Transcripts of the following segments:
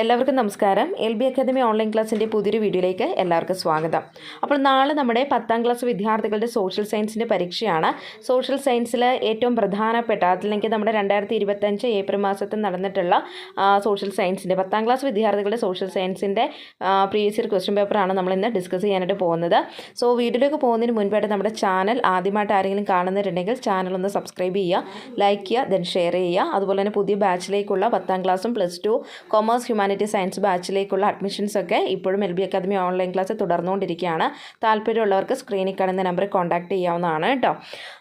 എല്ലാവർക്കും നമസ്കാരം. L B academy online ക്ലാസ്സിന്റെ പുതിയൊരു വീഡിയോയിലേക്ക് എല്ലാവർക്കും സ്വാഗതം. അപ്പോൾ നാളെ നമ്മുടെ പത്താം ക്ലാസ് വിദ്യാർത്ഥികളുടെ സോഷ്യൽ സയൻസിന്റെ പരീക്ഷയാണ്. സോഷ്യൽ സയൻസിൽ ഏറ്റവും പ്രധാനപ്പെട്ട അതിലെങ്കിൽ നമ്മുടെ രണ്ടായിരത്തി ഇരുപത്തഞ്ച് ഏപ്രിൽ മാസത്തിൽ നടന്നിട്ടുള്ള സോഷ്യൽ സയൻസിന്റെ പത്താം ക്ലാസ് വിദ്യാർത്ഥികളുടെ സോഷ്യൽ സയൻസിന്റെ പ്രീവിയസ് ഇയർ ക്വസ്റ്റ്യൻ പേപ്പറാണ് നമ്മൾ ഇന്ന് ഡിസ്കസ് ചെയ്യാനായിട്ട് പോകുന്നത്. സോ വീഡിയോയിലേക്ക് പോകുന്നതിന് മുൻപായിട്ട് നമ്മുടെ ചാനൽ ആദ്യമായിട്ട് ആരെങ്കിലും കാണുന്നുണ്ടെങ്കിൽ ചാനൽ ഒന്ന് സബ്സ്ക്രൈബ് ചെയ്യുക ലൈക്ക് ചെയ്യുക ദെൻ ഷെയർ ചെയ്യുക. അതുപോലെ തന്നെ പുതിയ ബാച്ചിലേക്കുള്ള പത്താം ക്ലാസ്സും plus two commerce humanity science ബാച്ചിലേക്കുള്ള അഡ്മിഷൻസൊക്കെ ഇപ്പോഴും L B academy online class തുടർന്നുകൊണ്ടിരിക്കുകയാണ്. താല്പര്യമുള്ളവർക്ക് സ്ക്രീനിൽ കാണുന്ന നമ്പറിൽ കോൺടാക്ട് ചെയ്യാവുന്നതാണ് കേട്ടോ.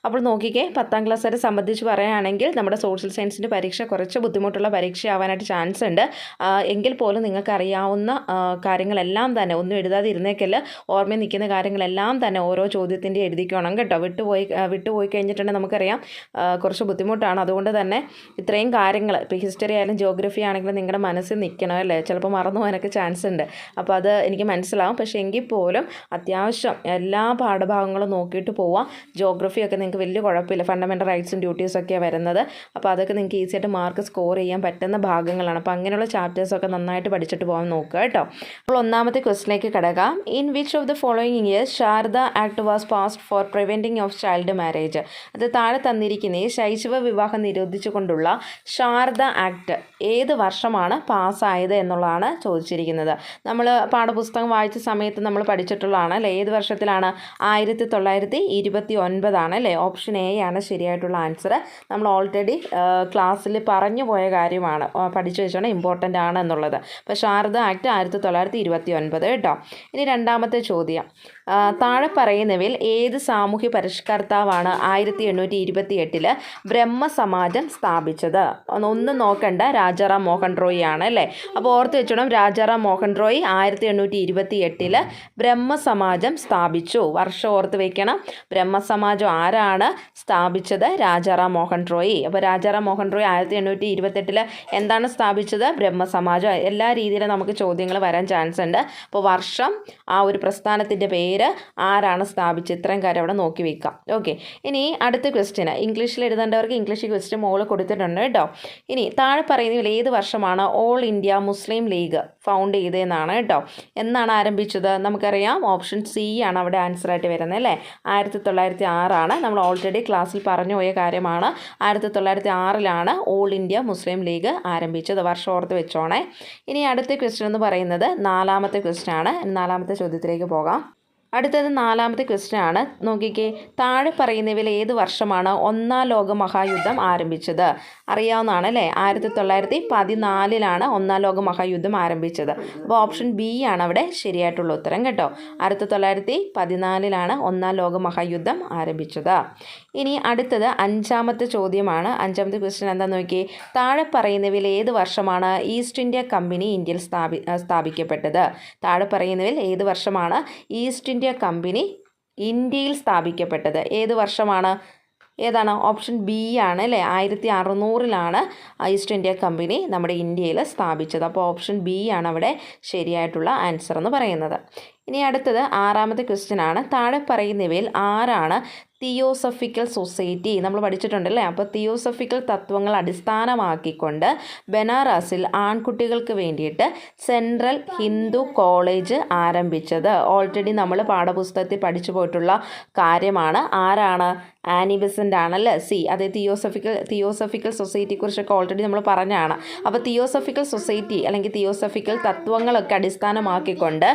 അപ്പോൾ നോക്കിക്കേ പത്താം ക്ലാസ്സുകാരെ സംബന്ധിച്ച് പറയുകയാണെങ്കിൽ നമ്മുടെ സോഷ്യൽ സയൻസിന്റെ പരീക്ഷ കുറച്ച് ബുദ്ധിമുട്ടുള്ള പരീക്ഷയാവാനായിട്ട് ചാൻസ് ഉണ്ട്. എങ്കിൽ പോലും നിങ്ങൾക്ക് അറിയാവുന്ന കാര്യങ്ങളെല്ലാം തന്നെ ഒന്നും എഴുതാതെ ഇരുന്നേക്കല്ല ഓർമ്മയിൽ നിൽക്കുന്ന കാര്യങ്ങളെല്ലാം തന്നെ ഓരോ ചോദ്യത്തിന്റെ എഴുതിക്കണം കേട്ടോ. വിട്ടുപോയി വിട്ടുപോയി കഴിഞ്ഞിട്ടുണ്ടെങ്കിൽ നമുക്കറിയാം കുറച്ച് ബുദ്ധിമുട്ടാണ്. അതുകൊണ്ട് തന്നെ ഇത്രയും കാര്യങ്ങൾ ഇപ്പോൾ ഹിസ്റ്ററി ആയാലും ജോഗ്രഫി ആണെങ്കിലും നിങ്ങളുടെ മനസ്സിൽ നിൽക്കണം. അല്ലേ? ചിലപ്പോൾ മറന്നു പോകാനൊക്കെ ചാൻസ് ഉണ്ട് അപ്പോൾ അത് എനിക്ക് മനസ്സിലാവും. പക്ഷേ എങ്കിൽ പോലും അത്യാവശ്യം എല്ലാ പാഠഭാഗങ്ങളും നോക്കിയിട്ട് പോവാം. ജോഗ്രഫിയൊക്കെ നിങ്ങൾക്ക് വലിയ കുഴപ്പമില്ല. ഫണ്ടമെന്റൽ റൈറ്റ്സും ഒക്കെയാണ് വരുന്നത്. അപ്പോൾ അതൊക്കെ നിങ്ങൾക്ക് ഈസി ആയിട്ട് മാർക്ക് സ്കോർ ചെയ്യാൻ പറ്റുന്ന ഭാഗങ്ങളാണ്. അപ്പോൾ അങ്ങനെയുള്ള ചാപ്റ്റേഴ്സൊക്കെ നന്നായിട്ട് പഠിച്ചിട്ട് പോകാൻ നോക്കുക കേട്ടോ. അപ്പോൾ ഒന്നാമത്തെ ക്വസ്റ്റിലേക്ക് കിടക്കാം in which of the following years Sarda act was passed for preventing of child marriage അത് താഴെ തന്നിരിക്കുന്ന ഈ ശൈശവ വിവാഹം നിരോധിച്ചുകൊണ്ടുള്ള ശാരദ ആക്ട് ഏത് വർഷമാണ് പാസ്സായത്? എന്നുള്ളതാണ് ചോദിച്ചിരിക്കുന്നത്. നമ്മൾ പാഠപുസ്തകം വായിച്ച സമയത്ത് നമ്മൾ പഠിച്ചിട്ടുള്ളതാണ് അല്ലേ? ഏത് വർഷത്തിലാണ്? ആയിരത്തി തൊള്ളായിരത്തി ഇരുപത്തി ഒൻപതാണ് അല്ലേ? ഓപ്ഷൻ എ ആണ് ശരിയായിട്ടുള്ള ആൻസർ. നമ്മൾ ഓൾറെഡി ക്ലാസ്സിൽ പറഞ്ഞു പോയ കാര്യമാണ്. പഠിച്ചു വെച്ചോണം ഇമ്പോർട്ടന്റ് ആണ് എന്നുള്ളത്. അപ്പോൾ ശാരദ ആക്ട് ആയിരത്തി തൊള്ളായിരത്തി ഇരുപത്തി ഒൻപത് കേട്ടോ. ഇനി രണ്ടാമത്തെ ചോദ്യം. താഴെ പറയുന്നവയിൽ ഏത് സാമൂഹ്യ പരിഷ്കർത്താവാണ് ആയിരത്തി എണ്ണൂറ്റി ഇരുപത്തി എട്ടിൽ ബ്രഹ്മസമാജം സ്ഥാപിച്ചത്? ഒന്ന് നോക്കണ്ട രാജാറാം മോഹൻ റോയി ആണ് അല്ലേ? അപ്പോൾ ഓർത്ത് വെച്ചോണം രാജാറാം മോഹൻ റോയി ആയിരത്തി എണ്ണൂറ്റി ഇരുപത്തി എട്ടിൽ ബ്രഹ്മസമാജം സ്ഥാപിച്ചു. വർഷം ഓർത്ത് വെക്കണം ബ്രഹ്മസമാജം ആരാണ് സ്ഥാപിച്ചത്? രാജാറാം മോഹൻ റോയി. അപ്പോൾ രാജാറാം മോഹൻ റോയി ആയിരത്തി എണ്ണൂറ്റി ഇരുപത്തെട്ടിൽ എന്താണ് സ്ഥാപിച്ചത്? ബ്രഹ്മസമാജം. എല്ലാ രീതിയിലും നമുക്ക് ചോദ്യങ്ങൾ വരാൻ ചാൻസ് ഉണ്ട്. അപ്പോൾ വർഷം ആ ഒരു പ്രസ്ഥാനത്തിന്റെ പേര് ആരാണ് സ്ഥാപിച്ചത് ഇത്രയും കാര്യം അവിടെ നോക്കി വെക്കാം ഓക്കെ ഇനി അടുത്ത ക്വസ്റ്റ്യൻ ഇംഗ്ലീഷിൽ എഴുതേണ്ടവർക്ക് ഇംഗ്ലീഷ് ക്വസ്റ്റ്യൻ മോൾ കൊടുത്തിട്ടുണ്ട് കേട്ടോ. ഇനി താഴെ പറയുന്നതിൽ ഏത് വർഷമാണ് all India Muslim league found ചെയ്തതെന്നാണ് കേട്ടോ. എന്നാണ് ആരംഭിച്ചത്? നമുക്കറിയാം. ഓപ്ഷൻ സി ആണ് അവിടെ ആൻസർ ആയിട്ട് വരുന്നത് അല്ലേ? ആയിരത്തി തൊള്ളായിരത്തി ആറാണ് നമ്മൾ ഓൾറെഡി ക്ലാസ്സിൽ പറഞ്ഞു പോയ കാര്യമാണ്. ആയിരത്തി തൊള്ളായിരത്തി ആറിലാണ് ഓൾ ഇന്ത്യ മുസ്ലിം ലീഗ് ആരംഭിച്ചത്. വർഷം ഓർത്ത് വെച്ചോണേ. ഇനി അടുത്ത ക്വസ്റ്റ്യൻ എന്ന് പറയുന്നത് നാലാമത്തെ ക്വസ്റ്റ്യൻ ആണ്. നാലാമത്തെ ചോദ്യത്തിലേക്ക് പോകാം. അടുത്തത് നാലാമത്തെ ക്വസ്റ്റ്യൻ ആണ്. നോക്കിക്കേ താഴെ പറയുന്നവയിൽ ഏത് വർഷമാണ് ഒന്നാം ലോക മഹായുദ്ധം ആരംഭിച്ചത്? അറിയാവുന്നതാണ് അല്ലേ? ആയിരത്തി തൊള്ളായിരത്തി പതിനാലിലാണ് ഒന്നാം ലോക മഹായുദ്ധം ആരംഭിച്ചത്. അപ്പോൾ ഓപ്ഷൻ ബി ആണ് അവിടെ ശരിയായിട്ടുള്ള ഉത്തരം കേട്ടോ. ആയിരത്തി തൊള്ളായിരത്തി പതിനാലിലാണ് ഒന്നാം ലോക മഹായുദ്ധം ആരംഭിച്ചത്. ഇനി അടുത്തത് അഞ്ചാമത്തെ ചോദ്യമാണ്. അഞ്ചാമത്തെ ക്വസ്റ്റ്യൻ എന്താണെന്ന് നോക്കി താഴെ പറയുന്നവയിൽ ഏത് വർഷമാണ് ഈസ്റ്റ് ഇന്ത്യ കമ്പനി ഇന്ത്യയിൽ സ്ഥാപി സ്ഥാപിക്കപ്പെട്ടത്? താഴെ പറയുന്നവയിൽ ഏത് വർഷമാണ് ഈസ്റ്റ് ഇന്ത്യ കമ്പനി ഇന്ത്യയിൽ സ്ഥാപിക്കപ്പെട്ടത്. ഏത് വർഷമാണ്? ഏതാണ്? ഓപ്ഷൻ ബി ആണ് അല്ലേ? ആയിരത്തി അറുന്നൂറിലാണ് ഈസ്റ്റ് ഇന്ത്യ കമ്പനി നമ്മുടെ ഇന്ത്യയിൽ സ്ഥാപിച്ചത്. അപ്പോൾ ഓപ്ഷൻ ബി ആണ് അവിടെ ശരിയായിട്ടുള്ള ആൻസർ എന്ന് പറയുന്നത്. ഇനി അടുത്തത് ആറാമത്തെ ക്വസ്റ്റ്യൻ ആണ്. താഴെ പറയുന്നവയിൽ ആരാണ് തിയോസഫിക്കൽ സൊസൈറ്റി നമ്മൾ പഠിച്ചിട്ടുണ്ടല്ലേ? അപ്പോൾ തിയോസഫിക്കൽ തത്വങ്ങൾ അടിസ്ഥാനമാക്കിക്കൊണ്ട് ബനാറസിൽ ആൺകുട്ടികൾക്ക് വേണ്ടിയിട്ട് സെൻട്രൽ ഹിന്ദു കോളേജ് ആരംഭിച്ചത്. ഓൾറെഡി നമ്മൾ പാഠപുസ്തകത്തിൽ പഠിച്ചു പോയിട്ടുള്ള കാര്യമാണ്. ആരാണ്? ആനി ബെസന്റ് ആണല്ലേ? സി അതെ തിയോസഫിക്കൽ തിയോസഫിക്കൽ സൊസൈറ്റിയെക്കുറിച്ചൊക്കെ ഓൾറെഡി നമ്മൾ പറഞ്ഞാണ് അപ്പോൾ തിയോസഫിക്കൽ സൊസൈറ്റി അല്ലെങ്കിൽ തിയോസഫിക്കൽ തത്വങ്ങളൊക്കെ അടിസ്ഥാനമാക്കിക്കൊണ്ട്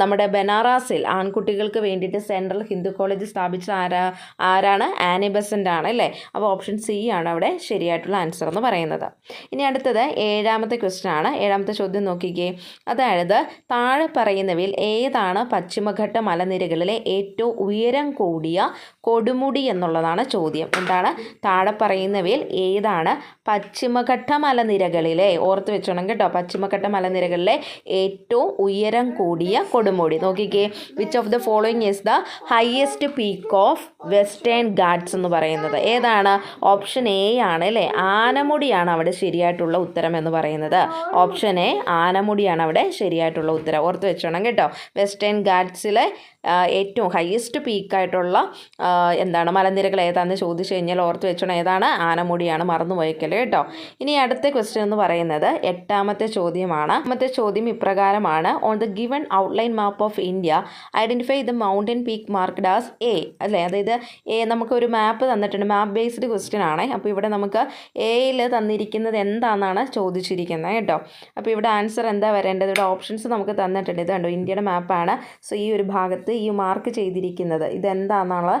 നമ്മുടെ ബനാറസിൽ ആൺകുട്ടികൾക്ക് വേണ്ടിയിട്ട് സെൻട്രൽ ഹിന്ദു കോളേജ് സ്ഥാപിച്ച ആരാ? ആരാണ്? ആനി ബെസന്റ് ആണ് അല്ലേ? അപ്പോൾ ഓപ്ഷൻ സി ആണ് അവിടെ ശരിയായിട്ടുള്ള ആൻസർ എന്ന് പറയുന്നത്. ഇനി അടുത്തത് ഏഴാമത്തെ ക്വസ്റ്റ്യൻ ആണ്. ഏഴാമത്തെ ചോദ്യം നോക്കിക്കേ. അതായത് താഴെ പറയുന്നവയിൽ ഏതാണ് പശ്ചിമഘട്ട മലനിരകളിലെ ഏറ്റവും ഉയരം കൂടിയ കൊടുമുടി എന്നുള്ളതാണ് ചോദ്യം. എന്താണ്? താഴെ പറയുന്നവയിൽ ഏതാണ് പശ്ചിമഘട്ട മലനിരകളിലെ ഓർത്ത് വെച്ചോണം കേട്ടോ പശ്ചിമഘട്ട മലനിരകളിലെ ഏറ്റവും ഉയരം കൂടിയ കൊടുമുടി. നോക്കിക്കേ which of the following is the highest peak of western Ghats എന്ന് പറയുന്നത്. ഏതാണ്? ഓപ്ഷൻ എ ആണ് അല്ലേ? ആനമുടിയാണ് അവിടെ ശരിയായിട്ടുള്ള ഉത്തരം എന്ന് പറയുന്നത്. ഓപ്ഷൻ എ ആനമുടിയാണ് അവിടെ ശരിയായിട്ടുള്ള ഉത്തരം. ഓർത്ത് വെച്ചോണം കേട്ടോ. വെസ്റ്റേൺ ഗാഡ്സിലെ ഏറ്റവും ഹയസ്റ്റ് പീക്കായിട്ടുള്ള എന്താണ് മലനിരകൾ ഏതാണെന്ന് ചോദിച്ചു കഴിഞ്ഞാൽ ഓർത്ത് വെച്ചോണം. ഏതാണ്? ആനമുടിയാണ്. മറന്നു പോയേക്കൽ കേട്ടോ. ഇനി അടുത്ത ക്വസ്റ്റ്യൻ എന്ന് പറയുന്നത് എട്ടാമത്തെ ചോദ്യമാണ്. എട്ടാമത്തെ ചോദ്യം ഇപ്രകാരമാണ്. On the given outline map of India identify the mountain peak marked as A അല്ലേ? അതായത് എ നമുക്ക് ഒരു മാപ്പ് തന്നിട്ടുണ്ട്. മാപ്പ് ബേസ്ഡ് ക്വസ്റ്റ്യൻ ആണ്. അപ്പോൾ ഇവിടെ നമുക്ക് എയിൽ തന്നിരിക്കുന്നത് എന്താണെന്നാണ് ചോദിച്ചിരിക്കുന്നത് കേട്ടോ. അപ്പോൾ ഇവിടെ ആൻസർ എന്താ വരേണ്ടത്? ഇവിടെ ഓപ്ഷൻസ് നമുക്ക് തന്നിട്ടുണ്ട്. ഇത് കണ്ടോ? ഇന്ത്യയുടെ മാപ്പാണ് സോ ഈ ഒരു ഭാഗത്ത് ഈ മാർക്ക് ചെയ്തിരിക്കുന്നത്. ഇതെന്താണെന്നുള്ള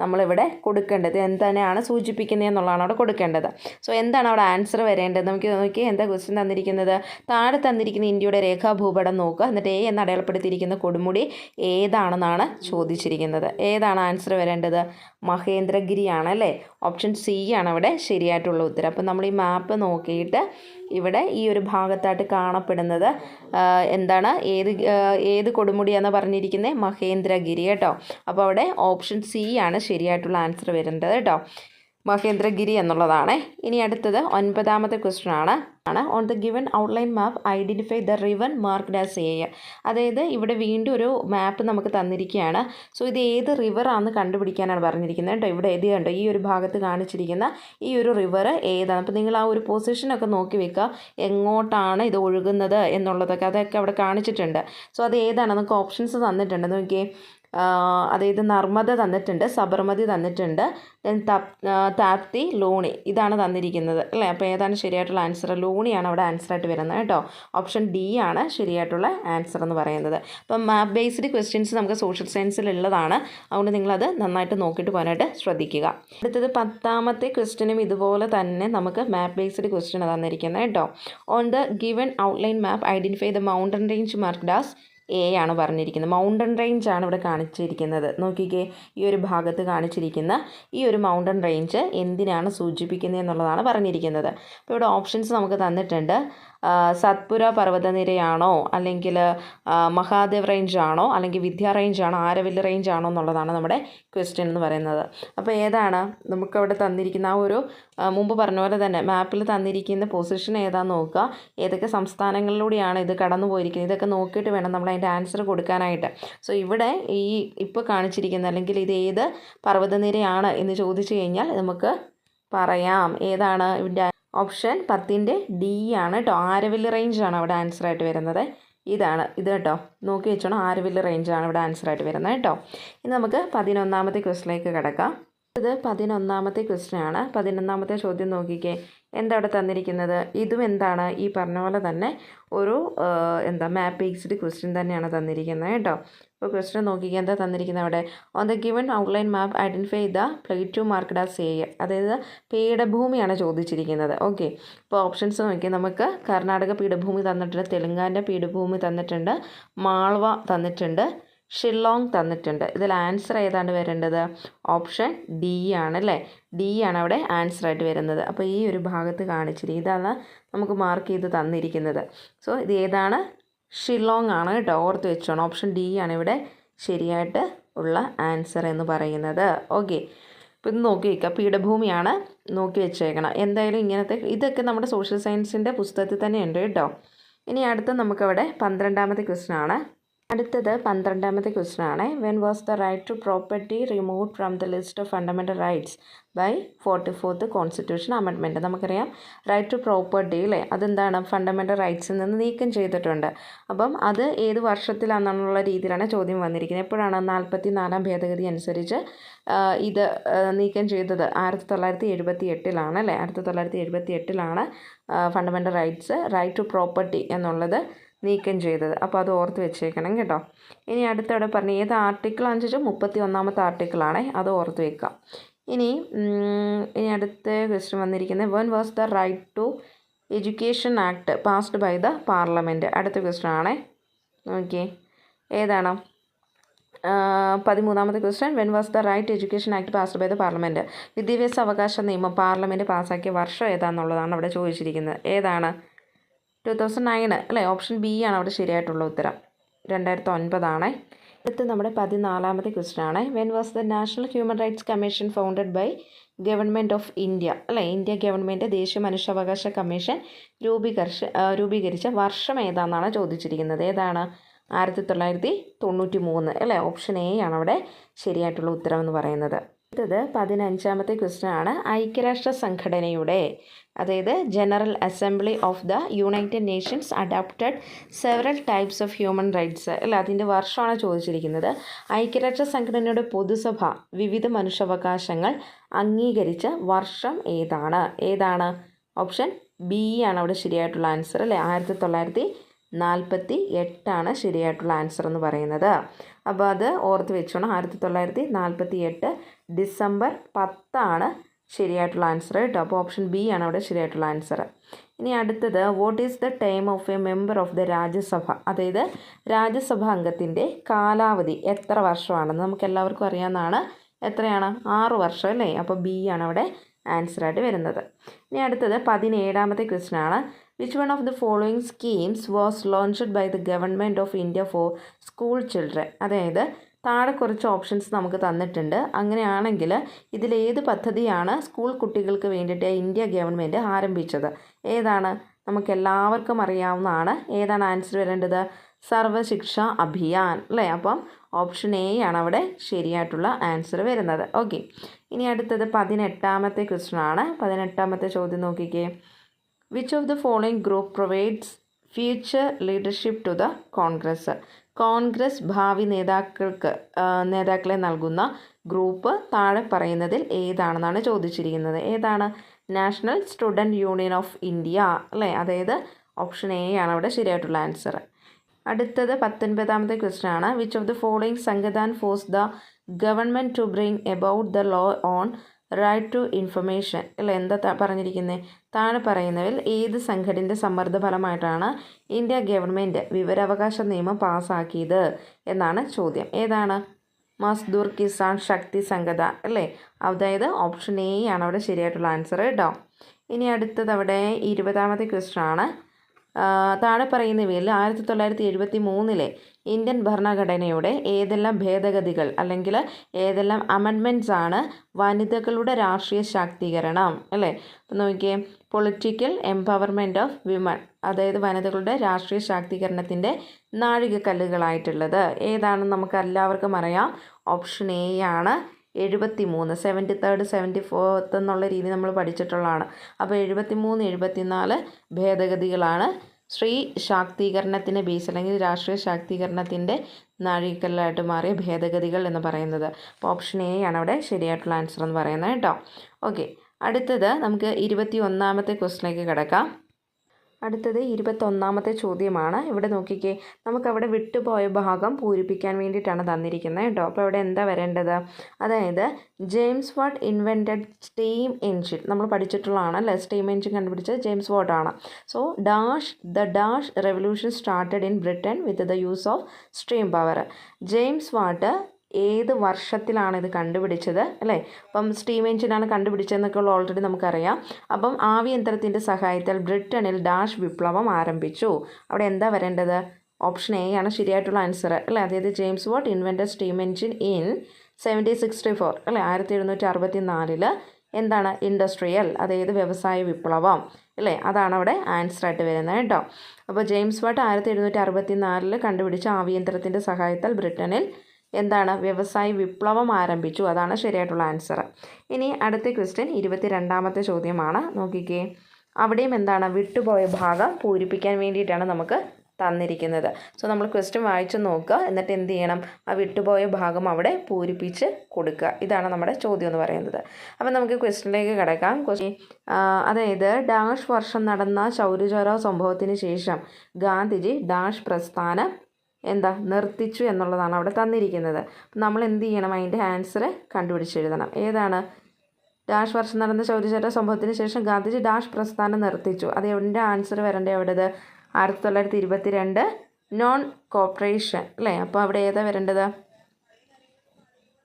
നമ്മളിവിടെ കൊടുക്കേണ്ടത്. എന്തിനാണ് സൂചിപ്പിക്കുന്നത് എന്നുള്ളതാണ് അവിടെ കൊടുക്കേണ്ടത്. സോ എന്താണ് അവിടെ ആൻസർ വരേണ്ടത്? നമുക്ക് നോക്കി എന്താ ക്വസ്റ്റ്യൻ തന്നിരിക്കുന്നത്? താഴെ തന്നിരിക്കുന്ന ഇന്ത്യയുടെ രേഖാഭൂപടം നോക്കുക. എന്നിട്ട് എ എന്ന് അടയാളപ്പെടുത്തിയിരിക്കുന്ന കൊടുമുടി ഏതാണെന്നാണ് ചോദിച്ചിരിക്കുന്നത്. ഏതാണ് ആൻസർ വരേണ്ടത്? മഹേന്ദ്രഗിരിയാണ് അല്ലേ? ഓപ്ഷൻ സി ആണ് അവിടെ ശരിയായിട്ടുള്ള ഉത്തരം. അപ്പം നമ്മൾ ഈ മാപ്പ് നോക്കിയിട്ട് ഇവിടെ ഈ ഒരു ഭാഗത്തായിട്ട് കാണപ്പെടുന്നത് എന്താണ് ഏത് ഏത് കൊടുമുടിയാണെന്ന് പറഞ്ഞിരിക്കുന്നത് മഹേന്ദ്രഗിരി കേട്ടോ. അപ്പോൾ അവിടെ ഓപ്ഷൻ സി ആണ് ശരിയായിട്ടുള്ള ആൻസർ വരേണ്ടത് കേട്ടോ. മഹേന്ദ്രഗിരി എന്നുള്ളതാണ്. ഇനി അടുത്തത് ഒൻപതാമത്തെ ക്വസ്റ്റ്യൻ ആണ്. ആണ്. On the given outline map identify the river marked as A അതായത് ഇവിടെ വീണ്ടും ഒരു മാപ്പ് നമുക്ക് തന്നിരിക്കുകയാണ്. സോ ഇത് ഏത് റിവറാണെന്ന് കണ്ടുപിടിക്കാനാണ് പറഞ്ഞിരിക്കുന്നത് കേട്ടോ. ഇവിടെ ഇത് കണ്ടോ? ഈ ഒരു ഭാഗത്ത് കാണിച്ചിരിക്കുന്ന ഈ ഒരു റിവർ ഏതാണ്? അപ്പോൾ നിങ്ങൾ ആ ഒരു പൊസിഷനൊക്കെ നോക്കി വെക്കുക. എങ്ങോട്ടാണ് ഇത് ഒഴുകുന്നത് എന്നുള്ളതൊക്കെ. അതൊക്കെ അവിടെ കാണിച്ചിട്ടുണ്ട്. സോ അത് ഏതാണ്? നമുക്ക് ഓപ്ഷൻസ് തന്നിട്ടുണ്ട്. നോക്കിയേ. അതായത് നർമ്മദ തന്നിട്ടുണ്ട് സബർമതി തന്നിട്ടുണ്ട് ദെൻ താപ്തി ലോണി ഇതാണ് തന്നിരിക്കുന്നത് അല്ലേ? അപ്പോൾ ഏതാണ് ശരിയായിട്ടുള്ള ആൻസർ ലോണിയാണ് അവിടെ ആൻസറായിട്ട് വരുന്നത് കേട്ടോ. ഓപ്ഷൻ ഡി ആണ് ശരിയായിട്ടുള്ള ആൻസർ എന്ന് പറയുന്നത്. അപ്പം മാപ്പ് ബേസ്ഡ് ക്വസ്റ്റ്യൻസ് നമുക്ക് സോഷ്യൽ സയൻസിൽ ഉള്ളതാണ്. അതുകൊണ്ട് നിങ്ങളത് നന്നായിട്ട് നോക്കിയിട്ട് പോകാനായിട്ട് ശ്രദ്ധിക്കുക. അടുത്തത് പത്താമത്തെ ക്വസ്റ്റ്യനും ഇതുപോലെ തന്നെ നമുക്ക് മാപ്പ് ബേസ്ഡ് ക്വസ്റ്റ്യൻ തന്നിരിക്കുന്നത് കേട്ടോ. On the given outline map identify the mountain range mark as A ആണ് പറഞ്ഞിരിക്കുന്നത്. മൗണ്ടൻ റേഞ്ച് ആണ് ഇവിടെ കാണിച്ചിരിക്കുന്നത്. നോക്കിക്കേ ഈ ഒരു ഭാഗത്ത് കാണിച്ചിരിക്കുന്ന ഈ ഒരു മൗണ്ടൻ റേഞ്ച് എന്തിനാണ് സൂചിപ്പിക്കുന്നത് എന്നുള്ളതാണ് പറഞ്ഞിരിക്കുന്നത്. അപ്പോൾ ഇവിടെ ഓപ്ഷൻസ് നമുക്ക് തന്നിട്ടുണ്ട്. സത്പുര പർവതനിരയാണോ? അല്ലെങ്കിൽ മഹാദേവ് റേഞ്ച് ആണോ അല്ലെങ്കിൽ വിദ്യ റേഞ്ച് ആണോ ആരവല്ലി റേഞ്ച് ആണോ എന്നുള്ളതാണ് നമ്മുടെ ക്വസ്റ്റ്യൻ എന്ന് പറയുന്നത്. അപ്പോൾ ഏതാണ്? നമുക്കവിടെ തന്നിരിക്കുന്ന ആ ഒരു മുമ്പ് പറഞ്ഞ പോലെ തന്നെ മാപ്പിൽ തന്നിരിക്കുന്ന പൊസിഷൻ ഏതാണെന്ന് നോക്കുക. ഏതൊക്കെ സംസ്ഥാനങ്ങളിലൂടെയാണ് ഇത് കടന്നു പോയിരിക്കുന്നത് ഇതൊക്കെ നോക്കിയിട്ട് വേണം നമ്മൾ അതിന്റെ ആൻസർ കൊടുക്കാനായിട്ട്. സോ ഇവിടെ ഈ ഇപ്പോൾ കാണിച്ചിരിക്കുന്ന അല്ലെങ്കിൽ ഇത് ഏത് പർവതനിരയാണ് എന്ന് ചോദിച്ചു കഴിഞ്ഞാൽ നമുക്ക് പറയാം. ഏതാണ് ഇതിന്റെ ഓപ്ഷൻ പത്തിന്റെ ഡി ആണ് കേട്ടോ. ആരവിൽ റേഞ്ചാണ് അവിടെ ആൻസർ ആയിട്ട് വരുന്നത്. ഇതാണ്. ഇത് കേട്ടോ. നോക്കി വെച്ചോണം. ആരവിൽ റേഞ്ചാണ് ഇവിടെ ആൻസർ ആയിട്ട് വരുന്നത് കേട്ടോ. ഇനി നമുക്ക് പതിനൊന്നാമത്തെ ക്വസ്റ്റിലേക്ക് കിടക്കാം. ഇത് പതിനൊന്നാമത്തെ ക്വസ്റ്റിനാണ് പതിനൊന്നാമത്തെ ചോദ്യം നോക്കിക്കേ. എന്താ അവിടെ തന്നിരിക്കുന്നത്? ഇതും എന്താണ്? ഈ പറഞ്ഞ പോലെ തന്നെ ഒരു എന്താ മാപ്പ് ബേസ്ഡ് ക്വസ്റ്റ്യൻ തന്നെയാണ് തന്നിരിക്കുന്നത് കേട്ടോ. അപ്പോൾ ക്വസ്റ്റൻ നോക്കിക്കുക എന്താ തന്നിരിക്കുന്നത് അവിടെ? On the given outline map identify the plateau marked as area അതായത് പീഠഭൂമിയാണ് ചോദിച്ചിരിക്കുന്നത്. ഓക്കെ ഇപ്പോൾ ഓപ്ഷൻസ് നോക്കി നമുക്ക് കർണാടക പീഠഭൂമി തന്നിട്ടുണ്ട് തെലുങ്കാന്റെ പീഠഭൂമി തന്നിട്ടുണ്ട് മാൾവ തന്നിട്ടുണ്ട് ഷില്ലോങ് തന്നിട്ടുണ്ട്. ഇതിൽ ആൻസർ ഏതാണ് വരേണ്ടത്? ഓപ്ഷൻ ഡി ആണ് അല്ലേ? ഡി ആണ് അവിടെ ആൻസർ ആയിട്ട് വരുന്നത്. അപ്പോൾ ഈ ഒരു ഭാഗത്ത് കാണിച്ചിരിക്കും ഇതാണ് നമുക്ക് മാർക്ക് ചെയ്ത് തന്നിരിക്കുന്നത്. സോ ഇത് ഏതാണ്? ഷില്ലോങ് ആണ് കേട്ടോ. ഓർത്ത് വെച്ചോണം. ഓപ്ഷൻ ഡി ആണ് ഇവിടെ ശരിയായിട്ട് ഉള്ള ആൻസർ എന്ന് പറയുന്നത്. ഓക്കെ. അപ്പോൾ ഇത് നോക്കി വയ്ക്കുക പീഠഭൂമിയാണ് നോക്കി വെച്ചേക്കണം. എന്തായാലും ഇങ്ങനത്തെ ഇതൊക്കെ നമ്മുടെ സോഷ്യൽ സയൻസിന്റെ പുസ്തകത്തിൽ തന്നെ ഉണ്ട് കേട്ടോ. ഇനി അടുത്ത നമുക്കവിടെ പന്ത്രണ്ടാമത്തെ ക്വസ്റ്റ്യൻ ആണ്. അടുത്തത് പന്ത്രണ്ടാമത്തെ ക്വസ്റ്റ്യൻ ആണ്. When was the right to property remove from the list of fundamental rights by forty fourth constitution അമെൻമെന്റ് നമുക്കറിയാം റൈറ്റ് ടു പ്രോപ്പർട്ടി അല്ലേ അതെന്താണ്? ഫണ്ടമെന്റൽ റൈറ്റ്സിൽ നിന്ന് നീക്കം ചെയ്തിട്ടുണ്ട്. അപ്പം അത് ഏത് വർഷത്തിലാണെന്നുള്ള രീതിയിലാണ് ചോദ്യം വന്നിരിക്കുന്നത്. എപ്പോഴാണ് നാൽപ്പത്തി നാലാം ഭേദഗതി അനുസരിച്ച് ഇത് നീക്കം ചെയ്തത്? ആയിരത്തി തൊള്ളായിരത്തി എഴുപത്തി എട്ടിലാണ് അല്ലേ? ആയിരത്തി തൊള്ളായിരത്തി എഴുപത്തി എട്ടിലാണ് fundamental rights right to property എന്നുള്ളത് നീക്കം ചെയ്തത്. അപ്പോൾ അത് ഓർത്ത് വെച്ചേക്കണം കേട്ടോ. ഇനി അടുത്തവിടെ പറഞ്ഞ ഏത് ആർട്ടിക്കിൾ അനുസരിച്ച് മുപ്പത്തി ഒന്നാമത്തെ ആർട്ടിക്കിളാണേ അത് ഓർത്ത് വെക്കാം ഇനി ഇനി അടുത്ത ക്വസ്റ്റ്യൻ വന്നിരിക്കുന്നത് when was the right to education act passed by the parliament അടുത്ത ക്വസ്റ്റ്യൻ ആണേ. ഓക്കെ ഏതാണ്? പതിമൂന്നാമത്തെ question when was the right education act passed by the parliament വിദ്യാഭ്യാസ അവകാശ നിയമം പാർലമെന്റ് പാസ്സാക്കിയ വർഷം ഏതാണെന്നുള്ളതാണ് അവിടെ ചോദിച്ചിരിക്കുന്നത് ഏതാണ്? ടു തൗസൻഡ് നയൻ അല്ലേ? ഓപ്ഷൻ ബി ആണ് അവിടെ ശരിയായിട്ടുള്ള ഉത്തരം. രണ്ടായിരത്തി ഒൻപതാണ്. അടുത്ത് നമ്മുടെ പതിനാലാമത്തെ ക്വസ്റ്റ്യൻ ആണ് when was the national human rights commission founded by government of India അല്ലേ ഇന്ത്യ ഗവൺമെന്റ് ദേശീയ മനുഷ്യാവകാശ കമ്മീഷൻ രൂപീകരിച്ച രൂപീകരിച്ച വർഷം ഏതാണെന്നാണ് ചോദിച്ചിരിക്കുന്നത്. ഏതാണ്? ആയിരത്തി തൊള്ളായിരത്തി തൊണ്ണൂറ്റി മൂന്ന് അല്ലേ ഓപ്ഷൻ എ ആണ് അവിടെ ശരിയായിട്ടുള്ള ഉത്തരം എന്ന് പറയുന്നത്. അടുത്തത് പതിനഞ്ചാമത്തെ ക്വസ്റ്റ്യൻ ആണ് ഐക്യരാഷ്ട്ര സംഘടനയുടെ അതായത് general assembly of the united nations adapted several types of human rights അല്ല? അതിന്റെ വർഷമാണ് ചോദിച്ചിരിക്കുന്നത്. ഐക്യരാഷ്ട്ര സംഘടനയുടെ പൊതുസഭ വിവിധ മനുഷ്യാവകാശങ്ങൾ അംഗീകരിച്ച വർഷം ഏതാണ്? ഏതാണ്? ഓപ്ഷൻ ബി ആണ് അവിടെ ശരിയായിട്ടുള്ള ആൻസർ അല്ലേ? ആയിരത്തി തൊള്ളായിരത്തി നാൽപ്പത്തി എട്ടാണ് ശരിയായിട്ടുള്ള ആൻസർ എന്ന് പറയുന്നത്. അപ്പോൾ അത് ഓർത്ത് വെച്ചോണം. ആയിരത്തി തൊള്ളായിരത്തി നാൽപ്പത്തി എട്ട് ഡിസംബർ പത്താണ് ശരിയായിട്ടുള്ള ആൻസർ കേട്ടോ. അപ്പോൾ ഓപ്ഷൻ ബി ആണ് അവിടെ ശരിയായിട്ടുള്ള ആൻസർ. ഇനി അടുത്തത് what is the time of a member of the Rajya Sabha? അതായത് രാജ്യസഭ അംഗത്തിന്റെ കാലാവധി എത്ര വർഷമാണെന്ന് നമുക്ക് എല്ലാവർക്കും അറിയാവുന്നതാണ്. എത്രയാണ്? ആറ് വർഷം അല്ലേ? അപ്പോൾ ബി ആണ് അവിടെ ആൻസറായിട്ട് വരുന്നത്. ഇനി അടുത്തത് പതിനേഴാമത്തെ ക്വസ്റ്റ്യൻ ആണ്. Which one of the following schemes was launched by the government of India for school children അതായത് താഴെ കുറച്ച് ഓപ്ഷൻസ് നമുക്ക് തന്നിട്ടുണ്ട്. അങ്ങനെയാണെങ്കിൽ ഇതിലേത് പദ്ധതിയാണ് സ്കൂൾ കുട്ടികൾക്ക് വേണ്ടിയിട്ട് ഇന്ത്യ ഗവൺമെന്റ് ആരംഭിച്ചത്? ഏതാണ്? നമുക്ക് എല്ലാവർക്കും അറിയാവുന്നതാണ്. ഏതാണ് ആൻസർ വരേണ്ടത്? സർവശിക്ഷ അഭിയാൻ അല്ലേ? അപ്പം ഓപ്ഷൻ എ ആണ് അവിടെ ശരിയായിട്ടുള്ള ആൻസർ വരുന്നത്. ഓക്കെ ഇനി അടുത്തത് പതിനെട്ടാമത്തെ ക്വസ്റ്റ്യൻ ആണ്. പതിനെട്ടാമത്തെ ചോദ്യം നോക്കിക്കേ. Which of the following group provides future leadership to the Congress Congress ഭാവി നേതാക്കൾക്ക് നേതാക്കളെ നൽകുന്ന ഗ്രൂപ്പ് താഴെ പറയുന്നതിൽ ഏതാണെന്നാണ് ചോദിച്ചിരിക്കുന്നത്. ഏതാണ്? National student union of India അല്ലേ? അതായത് ഓപ്ഷൻ എ ആണ് അവിടെ ശരിയായിട്ടുള്ള ആൻസർ അടുത്തത് പത്തൊൻപതാമത്തെ ക്വസ്റ്റ്യൻ ആണ്. Which of the following Sangathan force the government to bring about the law on right to information അല്ല? എന്താ പറഞ്ഞിരിക്കുന്നത് താഴെ പറയുന്നതിൽ ഏത് സംഘടിന്റെ സമ്മർദ്ദ ഫലമായിട്ടാണ് ഇന്ത്യ ഗവൺമെന്റ് വിവരാവകാശ നിയമം പാസ്സാക്കിയത് എന്നാണ് ചോദ്യം. ഏതാണ്? മസ്ദൂർ കിസാൻ ശക്തി സംഘത അല്ലേ? അതായത് ഓപ്ഷൻ എ ആണ്. അവിടെ ശരിയായിട്ടുള്ള ആൻസർ കേട്ടോ ഇനി അടുത്തത് അവിടെ ഇരുപതാമത്തെ ക്വസ്റ്റൻ ആണ്. താഴെ പറയുന്നവയിൽ ആയിരത്തി തൊള്ളായിരത്തി എഴുപത്തി മൂന്നിലെ ഇന്ത്യൻ ഭരണഘടനയുടെ ഏതെല്ലാം ഭേദഗതികൾ അല്ലെങ്കിൽ ഏതെല്ലാം അമെൻമെന്റ്സ് ആണ് വനിതകളുടെ രാഷ്ട്രീയ ശാക്തീകരണം അല്ലേ? നോക്കിയേ. പൊളിറ്റിക്കൽ എംപവർമെന്റ് ഓഫ് വിമൺ അതായത് വനിതകളുടെ രാഷ്ട്രീയ ശാക്തീകരണത്തിന്റെ നാഴികക്കല്ലുകളായിട്ടുള്ളത്. ഏതാണെന്ന് നമുക്ക് എല്ലാവർക്കും അറിയാം. ഓപ്ഷൻ എ ആണ് എഴുപത്തി മൂന്ന് സെവന്റി തേർഡ് സെവന്റി ഫോർത്ത് എന്നുള്ള രീതി നമ്മൾ പഠിച്ചിട്ടുള്ളതാണ്. അപ്പോൾ എഴുപത്തി മൂന്ന് എഴുപത്തി നാല് ഭേദഗതികളാണ് സ്ത്രീ ശാക്തീകരണത്തിന്റെ ബേസ് അല്ലെങ്കിൽ രാഷ്ട്രീയ ശാക്തീകരണത്തിന്റെ നാഴികക്കല്ലായിട്ട് മാറിയ ഭേദഗതികൾ എന്ന് പറയുന്നത്. അപ്പോൾ ഓപ്ഷൻ എ ആണ് അവിടെ ശരിയായിട്ടുള്ള ആൻസർ എന്ന് പറയുന്നത് കേട്ടോ. ഓക്കെ അടുത്തത് നമുക്ക് ഇരുപത്തി ഒന്നാമത്തെ ക്വസ്റ്റിലേക്ക് കിടക്കാം. അടുത്തത് ഇരുപത്തൊന്നാമത്തെ ചോദ്യമാണ്. ഇവിടെ നോക്കിക്കേ നമുക്കവിടെ വിട്ടുപോയ ഭാഗം പൂരിപ്പിക്കാൻ വേണ്ടിയിട്ടാണ് തന്നിരിക്കുന്നത് കേട്ടോ. അപ്പോൾ ഇവിടെ എന്താ വരേണ്ടത്? അതായത് James Watt invented steam engine. നമ്മൾ പഠിച്ചിട്ടുള്ളതാണ് അല്ലേ? സ്റ്റീം എൻജിൻ കണ്ടുപിടിച്ചത് ജെയിംസ് വാട്ട് ആണ്. So dash the dash revolution started in Britain with the use of stream power. James Watt ഏത് വർഷത്തിലാണ് ഇത് കണ്ടുപിടിച്ചത് അല്ലേ? അപ്പം സ്റ്റീം എഞ്ചിനാണ് കണ്ടുപിടിച്ചതെന്നൊക്കെ ഉള്ള ഓൾറെഡി നമുക്കറിയാം. അപ്പം ആവിയന്ത്രത്തിന്റെ സഹായത്താൽ ബ്രിട്ടനിൽ ഡാഷ് വിപ്ലവം ആരംഭിച്ചു. അവിടെ എന്താ വരേണ്ടത്? ഓപ്ഷൻ എ ആണ് ശരിയായിട്ടുള്ള ആൻസർ അല്ലേ? അതായത് James Watt inventor steam engine in seventeen sixty four അല്ലേ? ആയിരത്തി എഴുന്നൂറ്റി അറുപത്തി നാലിൽ എന്താണ് ഇൻഡസ്ട്രിയൽ അതായത് വ്യവസായ വിപ്ലവം അല്ലേ? അതാണ് അവിടെ ആൻസർ ആയിട്ട് വരുന്നത് കേട്ടോ. അപ്പോൾ ജെയിംസ് വാട്ട് ആയിരത്തി എഴുന്നൂറ്റി അറുപത്തി നാലിൽ കണ്ടുപിടിച്ച ആവിയന്ത്രത്തിന്റെ സഹായത്താൽ ബ്രിട്ടനിൽ എന്താണ്? വ്യവസായ വിപ്ലവം ആരംഭിച്ചു. അതാണ് ശരിയായിട്ടുള്ള ആൻസർ ഇനി അടുത്ത ക്വസ്റ്റ്യൻ ഇരുപത്തി രണ്ടാമത്തെ ചോദ്യമാണ്. നോക്കിക്കേ. അവിടെയും എന്താണ്? വിട്ടുപോയ ഭാഗം പൂരിപ്പിക്കാൻ വേണ്ടിയിട്ടാണ് നമുക്ക് തന്നിരിക്കുന്നത്. സോ നമ്മൾ ക്വസ്റ്റ്യൻ വായിച്ച് നോക്കുക. എന്നിട്ട് എന്ത് ചെയ്യണം? ആ വിട്ടുപോയ ഭാഗം അവിടെ പൂരിപ്പിച്ച് കൊടുക്കുക. ഇതാണ് നമ്മുടെ ചോദ്യം എന്ന് പറയുന്നത്. അപ്പം നമുക്ക് ക്വസ്റ്റ്യനിലേക്ക് കിടക്കാം. ക്വസ്റ്റ്യൻ അതായത് ഡാഷ് വർഷം നടന്ന ചൗരചോരോ സംഭവത്തിന് ശേഷം ഗാന്ധിജി ഡാഷ് പ്രസ്ഥാനം എന്താ നിർത്തിച്ചു എന്നുള്ളതാണ് അവിടെ തന്നിരിക്കുന്നത്. നമ്മൾ എന്ത് ചെയ്യണം? അതിന്റെ ആൻസർ കണ്ടുപിടിച്ചെഴുതണം ഏതാണ്? ഡാഷ് വർഷം നടന്ന ചൗരിചേട്ട സംഭവത്തിന് ശേഷം ഗാന്ധിജി ഡാഷ് പ്രസ്ഥാനം നിർത്തിച്ചു. അത് എവിടെ ആൻസർ വരേണ്ടത്? എവിടേത്? ആയിരത്തി തൊള്ളായിരത്തി ഇരുപത്തി രണ്ട് നോൺ കോപ്പറേഷൻ അല്ലേ? അപ്പോൾ അവിടെ ഏതാ വരേണ്ടത്?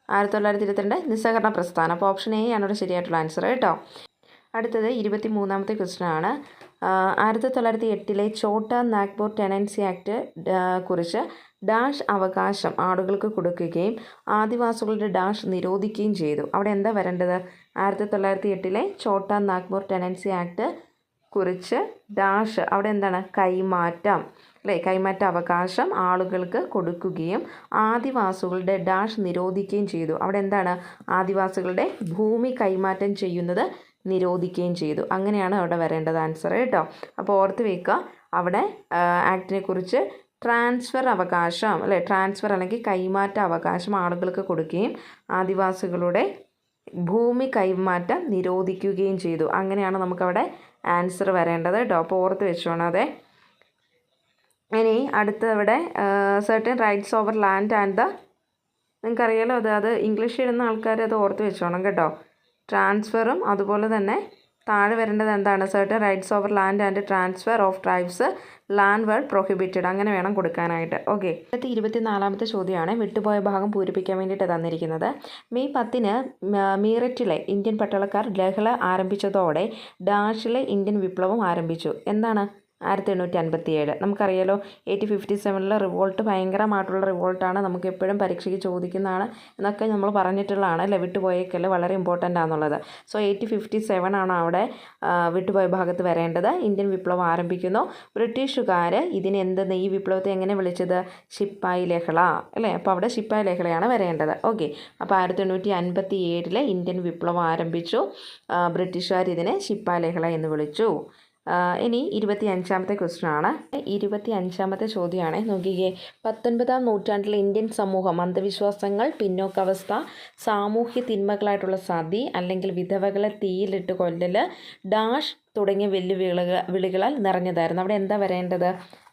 ആയിരത്തി തൊള്ളായിരത്തി ഇരുപത്തിരണ്ട് നിസ്സഹകരണ പ്രസ്ഥാനം. അപ്പോൾ ഓപ്ഷൻ എ ആണ് ഇവിടെ ശരിയായിട്ടുള്ള ആൻസർ കേട്ടോ. അടുത്തത് ഇരുപത്തി മൂന്നാമത്തെ ക്വസ്റ്റ്യൻ ആണ്. ആയിരത്തി തൊള്ളായിരത്തി എട്ടിലെ ചോട്ട നാഗ്പൂർ ടെനൻസി ആക്ട് കുറിച്ച് ഡാഷ് അവകാശം ആളുകൾക്ക് കൊടുക്കുകയും ആദിവാസികളുടെ ഡാഷ് നിരോധിക്കുകയും ചെയ്തു. അവിടെ എന്താ വരേണ്ടത്? ആയിരത്തി തൊള്ളായിരത്തി എട്ടിലെ ചോട്ട നാഗ്പൂർ ടെനൻസി ആക്ട് കുറിച്ച് ഡാഷ് അവിടെ എന്താണ്? കൈമാറ്റം അല്ലേ? കൈമാറ്റ അവകാശം ആളുകൾക്ക് കൊടുക്കുകയും ആദിവാസികളുടെ ഡാഷ് നിരോധിക്കുകയും ചെയ്തു. അവിടെ എന്താണ്? ആദിവാസികളുടെ ഭൂമി കൈമാറ്റം ചെയ്യുന്നത് നിരോധിക്കുകയും ചെയ്തു. അങ്ങനെയാണ് അവിടെ വരേണ്ടത് ആൻസർ കേട്ടോ. അപ്പോൾ ഓർത്ത് വെക്കുക അവിടെ ആക്ടിനെ കുറിച്ച് ട്രാൻസ്ഫർ അവകാശം അല്ലെ? ട്രാൻസ്ഫർ അല്ലെങ്കിൽ കൈമാറ്റ അവകാശം ആളുകൾക്ക് കൊടുക്കുകയും ആദിവാസികളുടെ ഭൂമി കൈമാറ്റം നിരോധിക്കുകയും ചെയ്തു. അങ്ങനെയാണ് നമുക്കവിടെ ആൻസർ വരേണ്ടത് കേട്ടോ. അപ്പോൾ ഓർത്ത് വെച്ചോണം അതെ. ഇനി അടുത്തവിടെ certain rights over land and the നിങ്ങൾക്കറിയാലോ അത് അത് ഇംഗ്ലീഷ് എഴുതുന്ന ആൾക്കാർ അത് ഓർത്ത് വെച്ചോണം കേട്ടോ. ട്രാൻസ്ഫറും അതുപോലെ തന്നെ താഴെ വരേണ്ടത് എന്താണ് certain rights over land and transfer of tribes land were prohibited അങ്ങനെ വേണം കൊടുക്കാനായിട്ട്. ഓക്കെ അടുത്ത ഇരുപത്തിനാലാമത്തെ ചോദ്യമാണ്. വിട്ടുപോയ ഭാഗം പൂരിപ്പിക്കാൻ വേണ്ടിയിട്ട് തന്നിരിക്കുന്നത്. മെയ് പത്തിന് മീററ്റിലെ ഇന്ത്യൻ പട്ടാളക്കാർ ലഹള ആരംഭിച്ചതോടെ ഡാഷിലെ ഇന്ത്യൻ വിപ്ലവം ആരംഭിച്ചു. എന്താണ്? ആയിരത്തി എണ്ണൂറ്റി അൻപത്തി ഏഴ് നമുക്കറിയാലോ എയ്റ്റി ഫിഫ്റ്റി സെവനിലെ റിവോൾട്ട് ഭയങ്കരമായിട്ടുള്ള റിവോൾട്ടാണ്. നമുക്ക് എപ്പോഴും പരീക്ഷയ്ക്ക് ചോദിക്കുന്നതാണ് എന്നൊക്കെ നമ്മൾ പറഞ്ഞിട്ടുള്ളതാണ്. അല്ലേ? വിട്ടുപോയേക്കൽ വളരെ ഇമ്പോർട്ടന്റ് ആണെന്നുള്ളത്. സോ എയ്റ്റി ഫിഫ്റ്റി സെവൻ ആണ് അവിടെ വിട്ടുപോയ ഭാഗത്ത് വരേണ്ടത്. ഇന്ത്യൻ വിപ്ലവം ആരംഭിക്കുന്നു. ബ്രിട്ടീഷുകാർ ഇതിനെ എന്തെന്ന് ഈ വിപ്ലവത്തെ എങ്ങനെ വിളിച്ചത്? ഷിപ്പായി ലഹള. അല്ലേ? അപ്പോൾ അവിടെ ഷിപ്പായി ലഹളയാണ് വരേണ്ടത്. ഓക്കെ അപ്പോൾ ആയിരത്തി എണ്ണൂറ്റി അൻപത്തി ഏഴിലെ ഇന്ത്യൻ വിപ്ലവം ആരംഭിച്ചു. ബ്രിട്ടീഷുകാർ ഇതിനെ ഷിപ്പായി ലഹള എന്ന് വിളിച്ചു. ഇനി ഇരുപത്തി അഞ്ചാമത്തെ ക്വസ്റ്റ്യൻ ആണ്. ഇരുപത്തി അഞ്ചാമത്തെ ചോദ്യമാണ്. നോക്കിക്കേ പത്തൊൻപതാം നൂറ്റാണ്ടിലെ ഇന്ത്യൻ സമൂഹം അന്ധവിശ്വാസങ്ങൾ പിന്നോക്കാവസ്ഥ സാമൂഹ്യ തിന്മകളായിട്ടുള്ള സതി അല്ലെങ്കിൽ വിധവകളെ തീയിലിട്ട് കൊല്ലൽ ഡാഷ് തുടങ്ങിയ വെല്ലുവിളികൾ വിളികളാൽ നിറഞ്ഞതായിരുന്നു. അവിടെ എന്താ വരേണ്ടത്?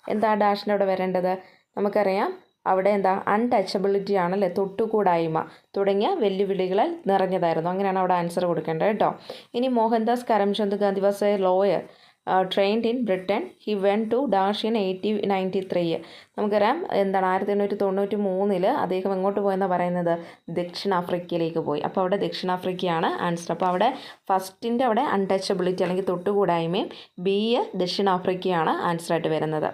എന്താ ഡാഷിന്റെ അവിടെ വരേണ്ടത്? നമുക്കറിയാം അവിടെ എന്താ? അൺടച്ചബിലിറ്റി ആണല്ലേ തൊട്ടുകൂടായ്മ തുടങ്ങിയ വെല്ലുവിളികളാൽ നിറഞ്ഞതായിരുന്നു. അങ്ങനെയാണ് അവിടെ ആൻസർ കൊടുക്കേണ്ടത് കേട്ടോ. ഇനി Mohandas Karamchand Gandhi was lawyer trained in Britain he went to dash in eighty ninety three നമുക്കറിയാം എന്താണ് ആയിരത്തി എണ്ണൂറ്റി തൊണ്ണൂറ്റി മൂന്നിൽ അദ്ദേഹം എങ്ങോട്ട് പോയെന്ന് പറയുന്നത്? ദക്ഷിണാഫ്രിക്കയിലേക്ക് പോയി. അപ്പോൾ അവിടെ ദക്ഷിണാഫ്രിക്കയാണ് ആൻസർ അപ്പോൾ അവിടെ ഫസ്റ്റിന്റെ അവിടെ അൺടച്ചബിലിറ്റി അല്ലെങ്കിൽ തൊട്ടുകൂടായ്മയും ബി ദക്ഷിണാഫ്രിക്കയാണ് ആൻസറായിട്ട് വരുന്നത്.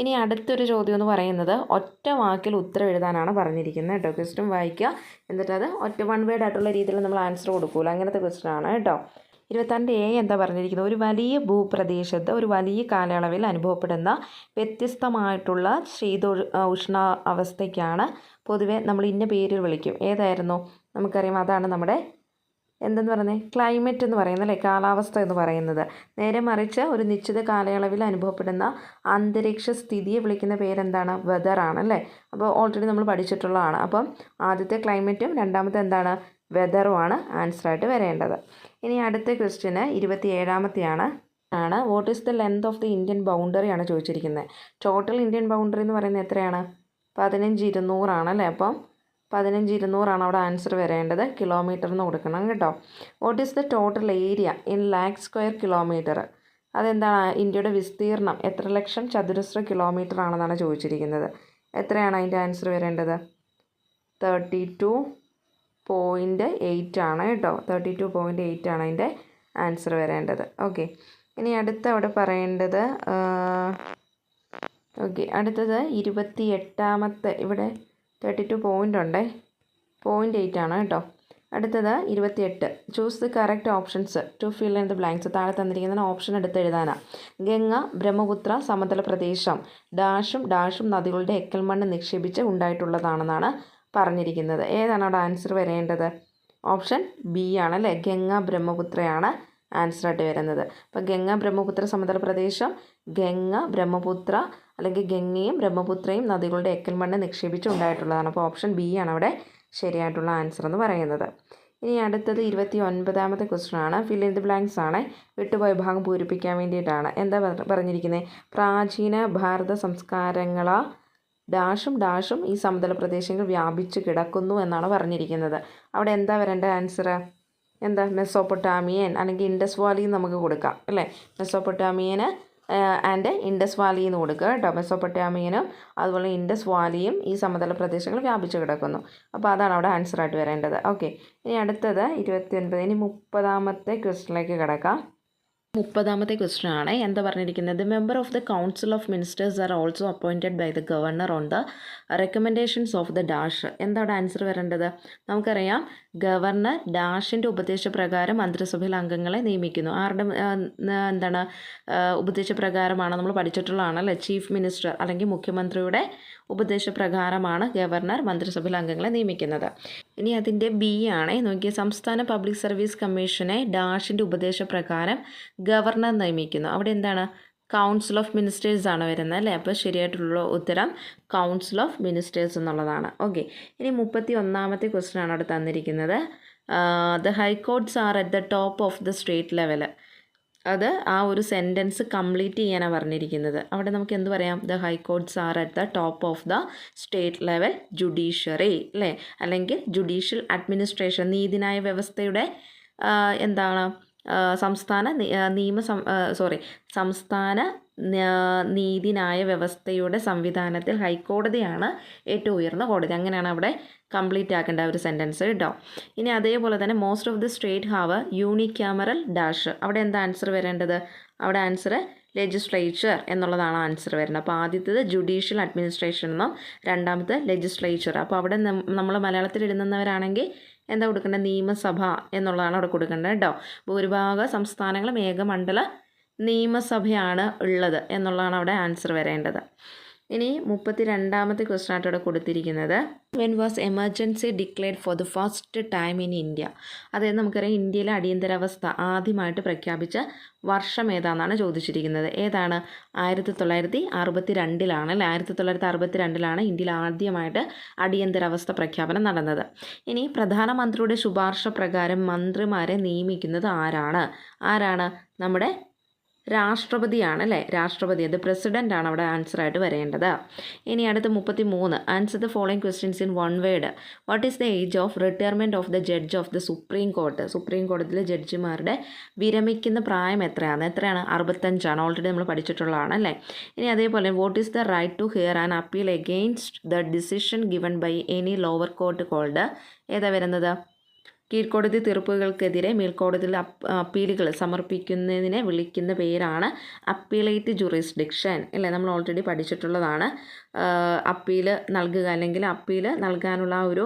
ഇനി അടുത്തൊരു ചോദ്യം എന്ന് പറയുന്നത് ഒറ്റ വാക്കിൽ ഉത്തരം എഴുതാനാണ് പറഞ്ഞിരിക്കുന്നത് കേട്ടോ. ക്വസ്റ്റ്യൻ വായിക്കുക. എന്നിട്ട് അത് ഒറ്റ വൺ വേർഡ് ആയിട്ടുള്ള രീതിയിൽ നമ്മൾ ആൻസർ കൊടുക്കൂല. അങ്ങനത്തെ ക്വസ്റ്റ്യൻ ആണ് കേട്ടോ. ഇരുപത്താണ്ട് എ എന്താ പറഞ്ഞിരിക്കുന്നത്? ഒരു വലിയ ഭൂപ്രദേശത്ത് ഒരു വലിയ കാലയളവിൽ അനുഭവപ്പെടുന്ന വ്യത്യസ്തമായിട്ടുള്ള ശീതോ ഉഷ്ണ അവസ്ഥയ്ക്കാണ് പൊതുവെ നമ്മൾ ഇന്ന പേരിൽ വിളിക്കും. ഏതായിരുന്നു? നമുക്കറിയാം. അതാണ് നമ്മുടെ എന്തെന്ന് പറയുന്നത് ക്ലൈമറ്റ് എന്ന് പറയുന്നത് അല്ലേ? കാലാവസ്ഥ എന്ന് പറയുന്നത്. നേരെ മറിച്ച് ഒരു നിശ്ചിത കാലയളവിൽ അനുഭവപ്പെടുന്ന അന്തരീക്ഷ സ്ഥിതിയെ വിളിക്കുന്ന പേരെന്താണ്? വെതറാണ് അല്ലേ? അപ്പോൾ ഓൾറെഡി നമ്മൾ പഠിച്ചിട്ടുള്ളതാണ്. അപ്പം ആദ്യത്തെ ക്ലൈമറ്റും രണ്ടാമത്തെ എന്താണ്? വെതറുമാണ് ആൻസറായിട്ട് വരേണ്ടത്. ഇനി അടുത്ത ക്വസ്റ്റ്യന് ഇരുപത്തി ഏഴാമത്തെയാണ് ആണ്. What is the length of the Indian boundary ആണ് ചോദിച്ചിരിക്കുന്നത് ടോട്ടൽ ഇന്ത്യൻ ബൗണ്ടറി എന്ന് പറയുന്നത് എത്രയാണ്? പതിനഞ്ച് ഇരുന്നൂറാണ് അല്ലേ അപ്പം? പതിനഞ്ച് ഇരുന്നൂറാണ് അവിടെ ആൻസർ വരേണ്ടത്. കിലോമീറ്റർ എന്ന് കൊടുക്കണം കേട്ടോ. What is the total area in lakh square kilometre അതെന്താണ്? ഇന്ത്യയുടെ വിസ്തീർണം എത്ര ലക്ഷം ചതുരശ്ര കിലോമീറ്റർ ആണെന്നാണ് ചോദിച്ചിരിക്കുന്നത്. എത്രയാണ് അതിന്റെ ആൻസർ വരേണ്ടത്? തേർട്ടി ടു പോയിന്റ് എയ്റ്റ് ആണ് കേട്ടോ. തേർട്ടി ടു പോയിന്റ് എയ്റ്റ് ആണ് അതിന്റെ ആൻസർ വരേണ്ടത്. ഓക്കെ ഇനി അടുത്ത അവിടെ പറയേണ്ടത് ഓക്കെ അടുത്തത് ഇരുപത്തി എട്ടാമത്തെ ഇവിടെ തേർട്ടി ടു പോയിന്റ് ഉണ്ടേ. പോയിന്റ് എയ്റ്റ് ആണ് കേട്ടോ. അടുത്തത് ഇരുപത്തിയെട്ട്. Choose the correct options to fill in the blanks താഴെ തന്നിരിക്കുന്നതിന് ഓപ്ഷൻ എടുത്ത് എഴുതാനാണ് ഗംഗ ബ്രഹ്മപുത്ര സമതല പ്രദേശം. ഡാഷും ഡാഷും നദികളുടെ എക്കൽമണ്ണ് നിക്ഷേപിച്ച് ഉണ്ടായിട്ടുള്ളതാണെന്നാണ് പറഞ്ഞിരിക്കുന്നത്. ഏതാണ് അവിടെ ആൻസർ വരേണ്ടത്? ഓപ്ഷൻ ബി ആണ് അല്ലേ? ഗംഗ ബ്രഹ്മപുത്രയാണ് ആൻസറായിട്ട് വരുന്നത്. അപ്പോൾ ഗംഗ ബ്രഹ്മപുത്ര സമതല പ്രദേശം ഗംഗ ബ്രഹ്മപുത്ര അല്ലെങ്കിൽ ഗംഗയും ബ്രഹ്മപുത്രയും നദികളുടെ എക്കൽ മണ്ണ് നിക്ഷേപിച്ചുണ്ടായിട്ടുള്ളതാണ്. അപ്പോൾ ഓപ്ഷൻ ബി ആണ് അവിടെ ശരിയായിട്ടുള്ള ആൻസർ എന്ന് പറയുന്നത്. ഇനി അടുത്തത് ഇരുപത്തി ഒൻപതാമത്തെ ക്വസ്റ്റ്യൻ ആണ്. ഫിൽ ഇൻ ദി ബ്ലാങ്ക്സ് ആണ്. വിട്ടുപോയ ഭാഗം പൂരിപ്പിക്കാൻ വേണ്ടിയിട്ടാണ്. എന്താ പറഞ്ഞിരിക്കുന്നത് പ്രാചീന ഭാരത സംസ്കാരങ്ങളാ ഡാഷും ഡാഷും ഈ സമതല പ്രദേശങ്ങൾ വ്യാപിച്ചു കിടക്കുന്നു എന്നാണ് പറഞ്ഞിരിക്കുന്നത്. അവിടെ എന്താ വരേണ്ട ആൻസർ എന്താ? മെസ്സോപ്പൊട്ടാമിയൻ അല്ലെങ്കിൽ ഇൻഡസ് വാലി നമുക്ക് കൊടുക്കാം അല്ലേ? മെസ്സോപ്പൊട്ടാമിയന് ആൻഡ് ഇൻഡസ് വാലി എന്ന് കൊടുക്കുക കേട്ടോ. മെസ്സോപ്പൊട്ടാമിയനും അതുപോലെ ഇൻഡസ് വാലിയും ഈ സമതല പ്രദേശങ്ങൾ വ്യാപിച്ചു കിടക്കുന്നു. അപ്പോൾ അതാണ് അവിടെ ആൻസറായിട്ട് വരേണ്ടത്. ഓക്കെ. ഇനി അടുത്തത് ഇരുപത്തി ഒൻപത് ഇനി മുപ്പതാമത്തെ ക്വസ്റ്റിനിലേക്ക് കിടക്കാം. മുപ്പതാമത്തെ ക്വസ്റ്റ്യൻ ആണ് എന്താ പറഞ്ഞിരിക്കുന്നത്? Member of the council of ministers are also appointed by the governor on the recommendations of the dash എന്താണ് ആൻസർ വരേണ്ടത്? നമുക്കറിയാം. ഗവർണർ ഡാഷിന്റെ ഉപദേശപ്രകാരം മന്ത്രിസഭയിൽ അംഗങ്ങളെ നിയമിക്കുന്നു. ആരുടെ എന്താണ് ഉപദേശപ്രകാരമാണ് നമ്മൾ പഠിച്ചിട്ടുള്ളതാണ് അല്ലേ? ചീഫ് മിനിസ്റ്റർ അല്ലെങ്കിൽ മുഖ്യമന്ത്രിയുടെ ഉപദേശപ്രകാരമാണ് ഗവർണർ മന്ത്രിസഭയിൽ അംഗങ്ങളെ നിയമിക്കുന്നത്. ഇനി അതിന്റെ ബി ആണ്. നോക്കിയ സംസ്ഥാന പബ്ലിക് സർവീസ് കമ്മീഷനെ ഡാഷിന്റെ ഉപദേശപ്രകാരം ഗവർണർ നിയമിക്കുന്നു. അവിടെ എന്താണ്? കൗൺസിൽ ഓഫ് മിനിസ്റ്റേഴ്സ് ആണ് വരുന്നത് അല്ലേ? അപ്പോൾ ശരിയായിട്ടുള്ള ഉത്തരം കൗൺസിൽ ഓഫ് മിനിസ്റ്റേഴ്സ് എന്നുള്ളതാണ്. ഓക്കെ ഇനി മുപ്പത്തി ഒന്നാമത്തെ ക്വസ്റ്റ്യൻ ആണ് അവിടെ തന്നിരിക്കുന്നത്. The high courts are at the top of the state level അത് ആ ഒരു സെന്റൻസ് കംപ്ലീറ്റ് ചെയ്യാനാണ് പറഞ്ഞിരിക്കുന്നത്. അവിടെ നമുക്ക് എന്ത് പറയാം? The high courts are at the top of the state level judiciary അല്ലേ? അല്ലെങ്കിൽ ജുഡീഷ്യൽ അഡ്മിനിസ്ട്രേഷൻ നീതിന്യായ വ്യവസ്ഥയുടെ എന്താണ്? സംസ്ഥാന നിയമ സോറി സംസ്ഥാന നീതിന്യായ വ്യവസ്ഥയുടെ സംവിധാനത്തിൽ ഹൈക്കോടതിയാണ് ഏറ്റവും ഉയർന്ന കോടതി. അങ്ങനെയാണ് അവിടെ കംപ്ലീറ്റ് ആക്കേണ്ട ഒരു സെന്റൻസ് കേട്ടോ. ഇനി അതേപോലെ തന്നെ most of the state have unicameral dash അവിടെ എന്താ ആൻസർ വരേണ്ടത്? അവിടെ ആൻസർ ലെജിസ്ലേച്ചർ എന്നുള്ളതാണ് ആൻസർ വരുന്നത്. അപ്പോൾ ആദ്യത്തേത് ജുഡീഷ്യൽ അഡ്മിനിസ്ട്രേഷൻ എന്നും രണ്ടാമത്തെ ലെജിസ്ലേച്ചർ അപ്പോൾ അവിടെ നമ്മൾ മലയാളത്തിൽ എഴുതുന്നവരാണെങ്കിൽ എന്താ കൊടുക്കേണ്ടത് നിയമസഭ എന്നുള്ളതാണ് അവിടെ കൊടുക്കേണ്ടത് കേട്ടോ ഭൂരിഭാഗ സംസ്ഥാനങ്ങളും ഏകമണ്ഡല നിയമസഭയാണ് ഉള്ളത് എന്നുള്ളതാണ് അവിടെ ആൻസർ വരേണ്ടത്. ഇനി മുപ്പത്തി രണ്ടാമത്തെ ക്വസ്റ്റൻ ആയിട്ട് ഇവിടെ കൊടുത്തിരിക്കുന്നത്. When was emergency declared for the first time in India അതായത് നമുക്കറിയാം ഇന്ത്യയിലെ അടിയന്തരാവസ്ഥ ആദ്യമായിട്ട് പ്രഖ്യാപിച്ച വർഷം ഏതാണെന്നാണ് ചോദിച്ചിരിക്കുന്നത്. ഏതാണ്? ആയിരത്തി തൊള്ളായിരത്തി അറുപത്തി രണ്ടിലാണ് അല്ലെ? ആയിരത്തി തൊള്ളായിരത്തി അറുപത്തി രണ്ടിലാണ് ഇന്ത്യയിൽ ആദ്യമായിട്ട് അടിയന്തരാവസ്ഥ പ്രഖ്യാപനം നടന്നത്. ഇനി പ്രധാനമന്ത്രിയുടെ ശുപാർശ പ്രകാരം മന്ത്രിമാരെ നിയമിക്കുന്നത് ആരാണ്? ആരാണ്? നമ്മുടെ രാഷ്ട്രപതിയാണ് അല്ലേ രാഷ്ട്രപതി. അത് പ്രസിഡന്റ് ആണ് അവിടെ ആൻസർ ആയിട്ട് വരേണ്ടത്. ഇനി അടുത്ത മുപ്പത്തി മൂന്ന് answer the following questions in one word what is the age of retirement of the judge of the supreme court supreme കോടതിയിലെ ജഡ്ജിമാരുടെ വിരമിക്കുന്ന പ്രായം എത്രയാണ്? എത്രയാണ്? അറുപത്തഞ്ചാണ്. ഓൾറെഡി നമ്മൾ പഠിച്ചിട്ടുള്ളതാണ് അല്ലേ? ഇനി അതേപോലെ what is the right to hear and appeal against the decision given by any lower court called ഏതാ വരുന്നത്? കീഴ്ക്കോടതി തീർപ്പുകൾക്കെതിരെ മേൽക്കോടതിയിൽ അപ്പ് അപ്പീലുകൾ സമർപ്പിക്കുന്നതിനെ വിളിക്കുന്ന പേരാണ് അപ്പീലേറ്റ് ജുറിസ്ഡിക്ഷൻ. അല്ലേ? നമ്മൾ ഓൾറെഡി പഠിച്ചിട്ടുള്ളതാണ്. അപ്പീൽ നൽകുക അല്ലെങ്കിൽ അപ്പീൽ നൽകാനുള്ള ഒരു ഒരു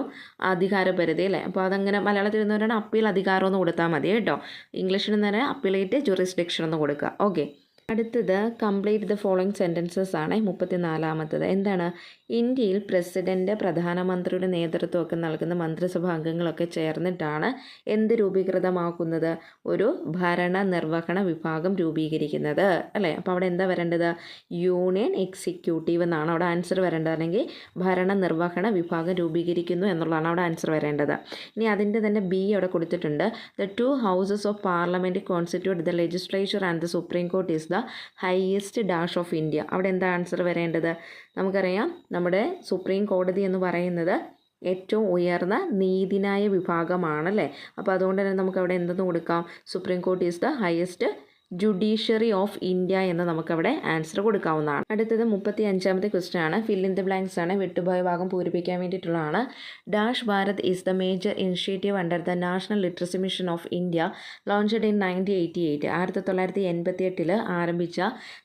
അധികാരപരിധി അല്ലേ? അപ്പോൾ അതങ്ങനെ മലയാളത്തിൽ ഇരുന്നവരാണ് അപ്പീൽ അധികാരം എന്ന് കൊടുത്താൽ മതി കേട്ടോ. ഇംഗ്ലീഷിൽ നിന്ന് തന്നെ അപ്പീലേറ്റ് ജുറിസ്ഡിക്ഷൻ എന്ന് കൊടുക്കുക. ഓക്കെ. അടുത്തത് കംപ്ലീറ്റ് ദ ഫോളോയിങ് സെന്റൻസസ് ആണ്. മുപ്പത്തിനാലാമത്തത്. എന്താണ്? ഇന്ത്യയിൽ പ്രസിഡന്റ് പ്രധാനമന്ത്രിയുടെ നേതൃത്വമൊക്കെ നൽകുന്ന മന്ത്രിസഭാ അംഗങ്ങളൊക്കെ ചേർന്നിട്ടാണ് എന്ത് രൂപീകൃതമാക്കുന്നത്? ഒരു ഭരണ നിർവഹണ വിഭാഗം രൂപീകരിക്കുന്നത്. അല്ലേ? അപ്പോൾ അവിടെ എന്താ വരേണ്ടത്? യൂണിയൻ എക്സിക്യൂട്ടീവ് എന്നാണ് അവിടെ ആൻസർ വരേണ്ടത്. അല്ലെങ്കിൽ ഭരണ നിർവഹണ വിഭാഗം രൂപീകരിക്കുന്നു എന്നുള്ളതാണ് അവിടെ ആൻസർ വരേണ്ടത്. ഇനി അതിന്റെ തന്നെ ബി അവിടെ കൊടുത്തിട്ടുണ്ട്. The two houses of parliament constitute the legislature and the supreme court is the highest dash of India. അവിടെ എന്താ ആൻസർ വരേണ്ടത്? നമുക്കറിയാം നമ്മുടെ സുപ്രീം കോടതി എന്ന് പറയുന്നത് ഏറ്റവും ഉയർന്ന നീതിന്യായ വിഭാഗമാണല്ലേ? അപ്പോൾ അതുകൊണ്ട് തന്നെ നമുക്ക് അവിടെ എന്തെന്ന് കൊടുക്കാം? Supreme court is the highest judiciary of India എന്ന് നമുക്കവിടെ ആൻസർ കൊടുക്കാവുന്നതാണ്. അടുത്തത് മുപ്പത്തി അഞ്ചാമത്തെ ക്വസ്റ്റ്യൻ ആണ്. ഫിൽ ഇൻ ദ ബ്ലാങ്ക്സ് ആണ്. വിട്ടുപോയ ഭാഗം പൂരിപ്പിക്കാൻ വേണ്ടിയിട്ടുള്ളതാണ്. Dash Bharat is the major initiative under the national literacy mission of India launched in nineteen eighty eight ആയിരത്തി തൊള്ളായിരത്തി എൺപത്തി എട്ടിൽ ആരംഭിച്ച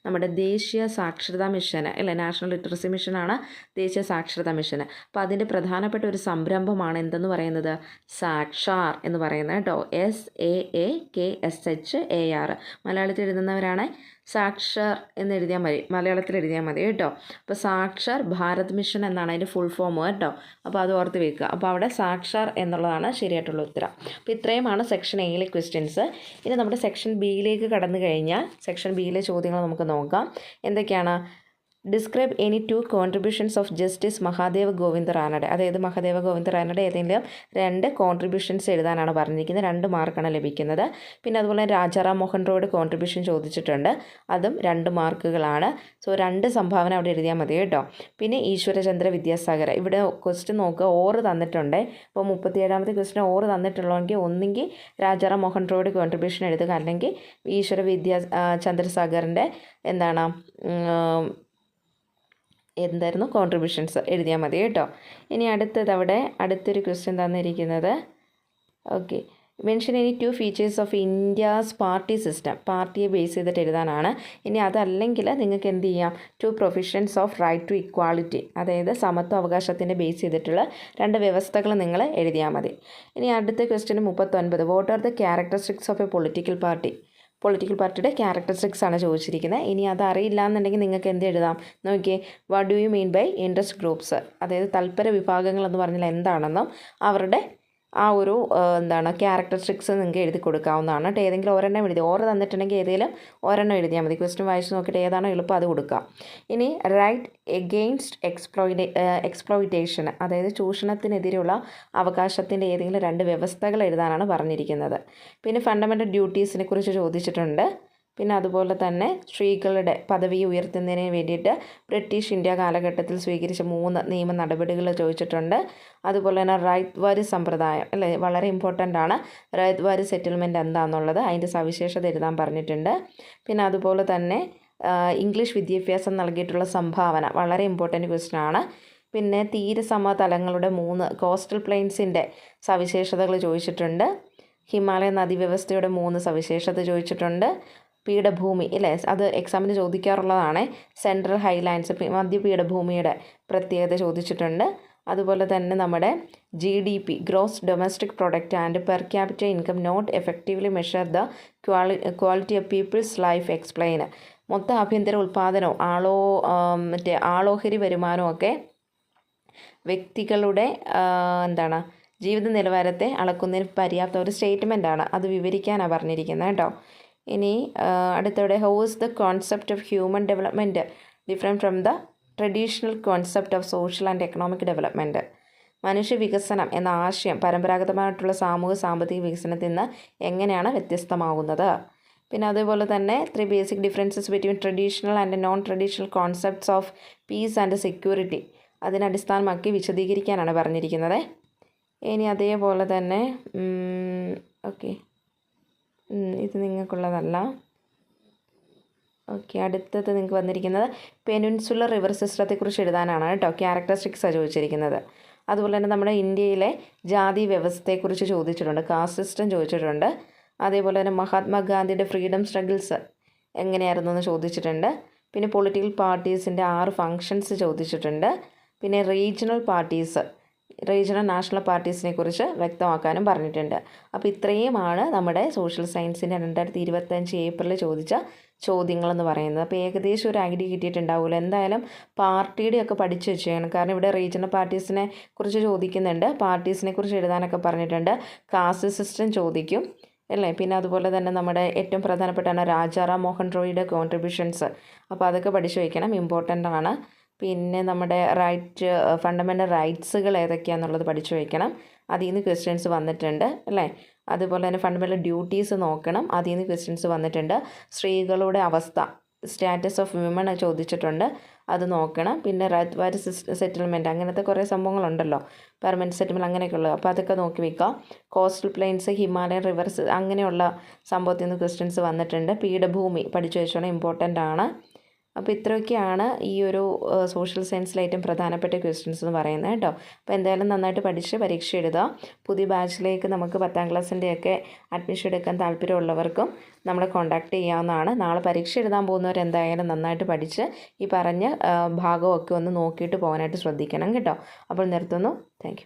നമ്മുടെ ദേശീയ സാക്ഷരതാ മിഷൻ അല്ലേ? നാഷണൽ ലിറ്ററസി മിഷനാണ് ദേശീയ സാക്ഷരതാ മിഷൻ അപ്പോൾ അതിന്റെ പ്രധാനപ്പെട്ട ഒരു സംരംഭമാണ് എന്തെന്ന് പറയുന്നത്? സാക്ഷാർ എന്ന് പറയുന്നത് കേട്ടോ. S A A K S H A R മലയാളത്തിൽ എഴുതുന്നവരാണ് സാക്ഷർ എന്ന് എഴുതിയാൽ മതി. മലയാളത്തിൽ എഴുതിയാൽ മതി കേട്ടോ. അപ്പോൾ സാക്ഷർ ഭാരത് മിഷൻ എന്നാണ് അതിന്റെ ഫുൾ ഫോം കേട്ടോ. അപ്പോൾ അത് ഓർത്ത് വെക്കുക. അപ്പോൾ അവിടെ സാക്ഷർ എന്നുള്ളതാണ് ശരിയായിട്ടുള്ള ഉത്തരം. അപ്പോൾ ഇത്രയുമാണ് സെക്ഷൻ എയിലെ ക്വസ്റ്റ്യൻസ് ഇനി നമ്മുടെ സെക്ഷൻ ബിയിലേക്ക് കടന്നു കഴിഞ്ഞാൽ സെക്ഷൻ ബിയിലെ ചോദ്യങ്ങൾ നമുക്ക് നോക്കാം. എന്തൊക്കെയാണ്? Describe any two contributions of justice Mahadev Govind Ranade. അതായത് മഹാദേവ ഗോവിന്ദ് റാനഡെ ഏതെങ്കിലും രണ്ട് കോൺട്രിബ്യൂഷൻസ് എഴുതാനാണ് പറഞ്ഞിരിക്കുന്നത്. രണ്ട് മാർക്കാണ് ലഭിക്കുന്നത്. പിന്നെ അതുപോലെ രാജാറാം മോഹൻ റോയുടെ കോൺട്രിബ്യൂഷൻ ചോദിച്ചിട്ടുണ്ട്. അതും രണ്ട് മാർക്കുകളാണ്. സോ രണ്ട് സംഭാവന അവിടെ എഴുതിയാൽ മതി കേട്ടോ. പിന്നെ ഈശ്വരചന്ദ്ര വിദ്യാസാഗർ ഇവിടെ ക്വസ്റ്റ്യൻ നോക്കുക. ഓറ് തന്നിട്ടുണ്ട്. അപ്പോൾ മുപ്പത്തിയേഴാമത്തെ ക്വസ്റ്റ്യൻ ഓറ് തന്നിട്ടുള്ളതെങ്കിൽ ഒന്നെങ്കിൽ രാജാറാം മോഹൻ റോയുടെ കോൺട്രിബ്യൂഷൻ എഴുതുക. അല്ലെങ്കിൽ ഈശ്വര വിദ്യാ ചന്ദ്രസാഗറിന്റെ എന്താണ് എന്തായിരുന്നു കോൺട്രിബ്യൂഷൻസ് എഴുതിയാൽ മതി കേട്ടോ. ഇനി അടുത്തത് അവിടെ അടുത്തൊരു ക്വസ്റ്റ്യൻ തന്നിരിക്കുന്നത്. Okay mention any two features of India's party system പാർട്ടിയെ ബേസ് ചെയ്തിട്ട് എഴുതാനാണ്. ഇനി അതല്ലെങ്കിൽ നിങ്ങൾക്ക് എന്ത് ചെയ്യാം? Two provisions of right to equality അതായത് സമത്വ അവകാശത്തിന്റെ ബേസ് ചെയ്തിട്ടുള്ള രണ്ട് വ്യവസ്ഥകൾ നിങ്ങൾ എഴുതിയാൽ മതി. ഇനി അടുത്ത question മുപ്പത്തൊൻപത്. What are the characteristics of a political party political പാർട്ടിയുടെ ക്യാരക്ടറിസ്റ്റിക്സ് ആണ് ചോദിച്ചിരിക്കുന്നത്. ഇനി അത് അറിയില്ല എന്നുണ്ടെങ്കിൽ നിങ്ങൾക്ക് എന്ത് എഴുതാം? നോക്കിയേ what do you mean by interest groups അതായത് തൽപര വിഭാഗങ്ങൾ എന്ന് പറഞ്ഞാൽ എന്താണെന്നും അവരുടെ ആ ഒരു എന്താണ് ക്യാരക്ടറിസ്റ്റിക്സ് നിങ്ങൾക്ക് എഴുതി കൊടുക്കാവുന്നതാണ്. കേട്ടോ ഏതെങ്കിലും ഒരെണ്ണം എഴുതി ഓറ് തന്നിട്ടുണ്ടെങ്കിൽ ഏതെങ്കിലും ഒരെണ്ണം എഴുതിയാൽ മതി. ക്വസ്റ്റ്യൻ വായിച്ച് നോക്കിയിട്ട് ഏതാണോ എളുപ്പം അത് കൊടുക്കുക ഇനി റൈറ്റ് എഗെയിൻസ്റ്റ് എക്സ്പ്ലോയിഡേ എക്സ്പ്ലോയിറ്റേഷൻ അതായത് ചൂഷണത്തിനെതിരെയുള്ള അവകാശത്തിന്റെ ഏതെങ്കിലും രണ്ട് വ്യവസ്ഥകൾ എഴുതാനാണ് പറഞ്ഞിരിക്കുന്നത്. പിന്നെ ഫണ്ടമെന്റൽ ഡ്യൂട്ടീസിനെ കുറിച്ച് ചോദിച്ചിട്ടുണ്ട്. പിന്നെ അതുപോലെ തന്നെ സ്ത്രീകളുടെ പദവി ഉയർത്തുന്നതിന് വേണ്ടിയിട്ട് ബ്രിട്ടീഷ് ഇന്ത്യ കാലഘട്ടത്തിൽ സ്വീകരിച്ച മൂന്ന് നിയമ നടപടികൾ ചോദിച്ചിട്ടുണ്ട്. അതുപോലെ തന്നെ റൈറ്റ് വാരി സമ്പ്രദായം അല്ലേ? വളരെ ഇമ്പോർട്ടന്റ് ആണ്. റൈറ്റ് വാരി സെറ്റിൽമെന്റ് എന്താണെന്നുള്ളത് അതിന്റെ സവിശേഷത എഴുതാൻ പറഞ്ഞിട്ടുണ്ട്. പിന്നെ അതുപോലെ തന്നെ ഇംഗ്ലീഷ് വിദ്യാഭ്യാസം നൽകിയിട്ടുള്ള സംഭാവന വളരെ ഇമ്പോർട്ടന്റ് ക്വസ്റ്റ്യൻ ആണ്. പിന്നെ തീരസമതലങ്ങളുടെ മൂന്ന് കോസ്റ്റൽ പ്ലെയിൻസിന്റെ സവിശേഷതകൾ ചോദിച്ചിട്ടുണ്ട്. ഹിമാലയ നദീവ്യവസ്ഥയുടെ മൂന്ന് സവിശേഷത ചോദിച്ചിട്ടുണ്ട്. പീഠഭൂമി അല്ലേ? അത് എക്സാമിന് ചോദിക്കാറുള്ളതാണ്. സെൻട്രൽ ഹൈലാൻഡ്സ് മധ്യപീഠഭൂമിയുടെ പ്രത്യേകത ചോദിച്ചിട്ടുണ്ട്. അതുപോലെ തന്നെ നമ്മുടെ G D P gross domestic product and per capita income not effectively measure the quali quality of people's life explain മൊത്ത ആഭ്യന്തര ഉൽപ്പാദനവും ആളോ മറ്റേ ആളോഹരി വരുമാനവും ഒക്കെ വ്യക്തികളുടെ എന്താണ് ജീവിത നിലവാരത്തെ അളക്കുന്നതിന് പര്യാപ്ത ഒരു സ്റ്റേറ്റ്മെന്റ് ആണ്. അത് വിവരിക്കാനാണ് പറഞ്ഞിരിക്കുന്നത് കേട്ടോ. ഇനി അടുത്തവിടെ how is the concept of human development different from the traditional concept of social and economic development മനുഷ്യ വികസനം എന്ന ആശയം പരമ്പരാഗതമായിട്ടുള്ള സാമൂഹിക സാമ്പത്തിക വികസനത്തിൽ നിന്ന് എങ്ങനെയാണ് വ്യത്യസ്തമാകുന്നത്? പിന്നെ അതുപോലെ തന്നെ three basic differences between traditional and non traditional concepts of peace and security അതിനടിസ്ഥാനമാക്കി വിശദീകരിക്കാനാണ് പറഞ്ഞിരിക്കുന്നത്. ഇനി അതേപോലെ തന്നെ ഓക്കെ ഇത് നിങ്ങൾക്കുള്ളതല്ല. ഓക്കെ അടുത്തത് നിങ്ങൾക്ക് വന്നിരിക്കുന്നത് പെനിൻസുലർ റിവർ സിസ്റ്റത്തെക്കുറിച്ച് എഴുതാനാണ് കേട്ടോ. ക്യാരക്ടറിസ്റ്റിക്സാണ് ചോദിച്ചിരിക്കുന്നത്. അതുപോലെ തന്നെ നമ്മുടെ ഇന്ത്യയിലെ ജാതി വ്യവസ്ഥയെക്കുറിച്ച് ചോദിച്ചിട്ടുണ്ട്. കാസ്റ്റ് സിസ്റ്റം ചോദിച്ചിട്ടുണ്ട്. അതേപോലെ തന്നെ മഹാത്മാഗാന്ധിയുടെ ഫ്രീഡം സ്ട്രഗിൾസ് എങ്ങനെയായിരുന്നു എന്ന് ചോദിച്ചിട്ടുണ്ട്. പിന്നെ പൊളിറ്റിക്കൽ പാർട്ടീസിന്റെ ആറ് ഫങ്ഷൻസ് ചോദിച്ചിട്ടുണ്ട്. പിന്നെ റീജിയണൽ പാർട്ടീസ് റീജിയണൽ നാഷണൽ പാർട്ടീസിനെ കുറിച്ച് വ്യക്തമാക്കാനും പറഞ്ഞിട്ടുണ്ട്. അപ്പോൾ ഇത്രയുമാണ് നമ്മുടെ സോഷ്യൽ സയൻസിന്റെ രണ്ടായിരത്തി ഇരുപത്തഞ്ച് ഏപ്രിലിൽ ചോദിച്ച ചോദ്യങ്ങളെന്ന് പറയുന്നത്. അപ്പോൾ ഏകദേശം ഒരു ഐഡിയ കിട്ടിയിട്ടുണ്ടാവില്ല എന്തായാലും പാർട്ടിയുടെ ഒക്കെ പഠിച്ചു വെച്ചേക്കണം. കാരണം ഇവിടെ റീജിയണൽ പാർട്ടീസിനെ കുറിച്ച് ചോദിക്കുന്നുണ്ട്. പാർട്ടീസിനെ കുറിച്ച് എഴുതാനൊക്കെ പറഞ്ഞിട്ടുണ്ട്. കാസ്റ്റ് സിസ്റ്റം ചോദിക്കും അല്ലേ? പിന്നെ അതുപോലെ തന്നെ നമ്മുടെ ഏറ്റവും പ്രധാനപ്പെട്ടാണ് രാജാറാം മോഹൻ റോയിയുടെ കോൺട്രിബ്യൂഷൻസ് അപ്പോൾ അതൊക്കെ പഠിച്ചു വയ്ക്കണം ഇമ്പോർട്ടന്റ് ആണ്. പിന്നെ നമ്മുടെ റൈറ്റ് ഫണ്ടമെന്റൽ റൈറ്റ്സുകൾ ഏതൊക്കെയാണെന്നുള്ളത് പഠിച്ചു വയ്ക്കണം അതിൽ നിന്ന് ക്വസ്റ്റ്യൻസ് വന്നിട്ടുണ്ട് അല്ലേ? അതുപോലെ തന്നെ ഫണ്ടമെന്റൽ ഡ്യൂട്ടീസ് നോക്കണം. അതിൽ നിന്ന് ക്വസ്റ്റ്യൻസ് വന്നിട്ടുണ്ട്. സ്ത്രീകളുടെ അവസ്ഥ സ്റ്റാറ്റസ് ഓഫ് വിമൺ ചോദിച്ചിട്ടുണ്ട്. അത് നോക്കണം. പിന്നെ റൈറ്റ് സെറ്റിൽമെന്റ് അങ്ങനത്തെ കുറേ സംഭവങ്ങളുണ്ടല്ലോ. പെർമനന്റ് സെറ്റിൽമെന്റ് അങ്ങനെയൊക്കെ ഉള്ളത് അപ്പോൾ അതൊക്കെ നോക്കി വെക്കുക കോസ്റ്റൽ പ്ലെയിൻസ് ഹിമാലയൻ റിവേഴ്സ് അങ്ങനെയുള്ള സംഭവത്തിൽ നിന്ന് ക്വസ്റ്റ്യൻസ് വന്നിട്ടുണ്ട്. പീഠഭൂമി പഠിച്ചു വെച്ചോണം. ഇമ്പോർട്ടന്റ് ആണ്. അപ്പോൾ ഇത്രയൊക്കെയാണ് ഈ ഒരു സോഷ്യൽ സയൻസിലെ ഏറ്റവും പ്രധാനപ്പെട്ട ക്വസ്റ്റ്യൻസ് എന്ന് പറയുന്നത് കേട്ടോ. അപ്പോൾ എന്തായാലും നന്നായിട്ട് പഠിച്ച് പരീക്ഷ എഴുതുക. പുതിയ ബാച്ചിലേക്ക് നമുക്ക് പത്താം ക്ലാസ്സിന്റെയൊക്കെ അഡ്മിഷൻ എടുക്കാൻ താല്പര്യമുള്ളവർക്കും നമ്മളെ കോൺടാക്ട് ചെയ്യാവുന്നതാണ്. നാളെ പരീക്ഷ എഴുതാൻ പോകുന്നവർ എന്തായാലും നന്നായിട്ട് പഠിച്ച് ഈ പറഞ്ഞ ഭാഗമൊക്കെ ഒന്ന് നോക്കിയിട്ട് പോകാനായിട്ട് ശ്രദ്ധിക്കണം കേട്ടോ. അപ്പോൾ നിർത്തുന്നു. താങ്ക്